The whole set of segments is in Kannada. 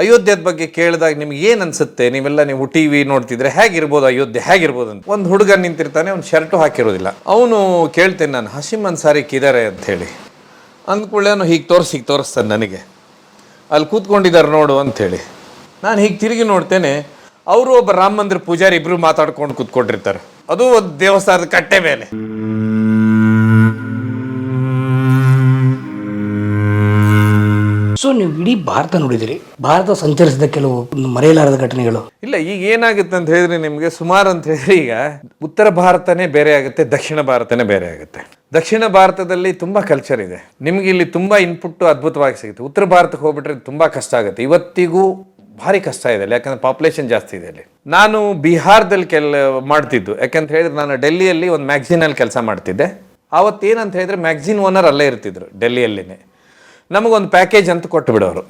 ಅಯೋಧ್ಯದ ಬಗ್ಗೆ ಕೇಳಿದಾಗ ನಿಮ್ಗೆ ಏನು ಅನ್ಸುತ್ತೆ? ನೀವೆಲ್ಲ ನೀವು ಟಿ ವಿ ನೋಡ್ತಿದ್ರೆ ಹೇಗಿರ್ಬೋದು ಅಯೋಧ್ಯೆ? ಹೇಗಿರ್ಬೋದು ಅಂತ. ಒಂದು ಹುಡುಗ ನಿಂತಿರ್ತಾನೆ ಅವ್ನು ಶರ್ಟು ಹಾಕಿರೋದಿಲ್ಲ. ಅವನು ಕೇಳ್ತೇನೆ ನಾನು ಹಸಿಮ್ ಅನ್ಸಾರಿ ಕಿದ್ದಾರೆ ಅಂತ ಹೇಳಿ. ಅಂದ್ಕೊಳ್ಳೆ ಅವನು ಹೀಗೆ ತೋರಿಸಿ, ಹೀಗೆ ತೋರಿಸ್ತಾನೆ ನನಗೆ. ಅಲ್ಲಿ ಕೂತ್ಕೊಂಡಿದ್ದಾರೆ ನೋಡು ಅಂಥೇಳಿ ನಾನು ಹೀಗೆ ತಿರುಗಿ ನೋಡ್ತೇನೆ, ಅವರು ಒಬ್ಬ ರಾಮ ಮಂದಿರ ಪೂಜಾರಿ ಇಬ್ಬರು ಮಾತಾಡ್ಕೊಂಡು ಕೂತ್ಕೊಂಡಿರ್ತಾರೆ. ಅದು ಒಂದು ದೇವಸ್ಥಾನದ ಕಟ್ಟೆ ಮೇಲೆ. ಸೊ ನೀವು ಇಡೀ ಭಾರತ ನೋಡಿದಿರಿ ಭಾರತ ಸಂಚರಿಸಿದ ಕೆಲವು ಮರೆಯಲಾರದ ಘಟನೆಗಳು. ಇಲ್ಲ, ಈಗ ಏನಾಗುತ್ತೆ ಅಂತ ಹೇಳಿದ್ರೆ ನಿಮಗೆ ಸುಮಾರು ಅಂತ ಹೇಳಿದ್ರೆ ಈಗ ಉತ್ತರ ಭಾರತನೇ ಬೇರೆ ಆಗುತ್ತೆ, ದಕ್ಷಿಣ ಭಾರತನೇ ಬೇರೆ ಆಗುತ್ತೆ. ದಕ್ಷಿಣ ಭಾರತದಲ್ಲಿ ತುಂಬಾ ಕಲ್ಚರ್ ಇದೆ. ನಿಮ್ಗೆ ಇಲ್ಲಿ ತುಂಬಾ ಇನ್ಪುಟ್ ಅದ್ಭುತವಾಗಿ ಸಿಗುತ್ತೆ. ಉತ್ತರ ಭಾರತಕ್ಕೆ ಹೋಗ್ಬಿಟ್ರೆ ತುಂಬಾ ಕಷ್ಟ ಆಗುತ್ತೆ. ಇವತ್ತಿಗೂ ಭಾರಿ ಕಷ್ಟ ಇದೆ ಅಲ್ಲಿ, ಯಾಕಂದ್ರೆ ಪಾಪ್ಯುಲೇಷನ್ ಜಾಸ್ತಿ ಇದೆ ಅಲ್ಲಿ. ನಾನು ಬಿಹಾರದಲ್ಲಿ ಕೆಲ, ಮಾಡ್ತಿದ್ದು. ಯಾಕಂತ ಹೇಳಿದ್ರೆ ನಾನು ಡೆಲ್ಲಿಯಲ್ಲಿ ಒಂದು ಮ್ಯಾಗ್ಝಿನಲ್ಲಿ ಕೆಲಸ ಮಾಡ್ತಿದ್ದೆ. ಆವತ್ತೇನಂತ ಹೇಳಿದ್ರೆ ಮ್ಯಾಗ್ಝಿನ್ ಓನರ್ ಅಲ್ಲೇ ಇರ್ತಿದ್ರು, ಡೆಲ್ಲಿಯಲ್ಲಿನೇ. ನಮಗೊಂದು ಪ್ಯಾಕೇಜ್ ಅಂತ ಕೊಟ್ಟು ಬಿಡೋರು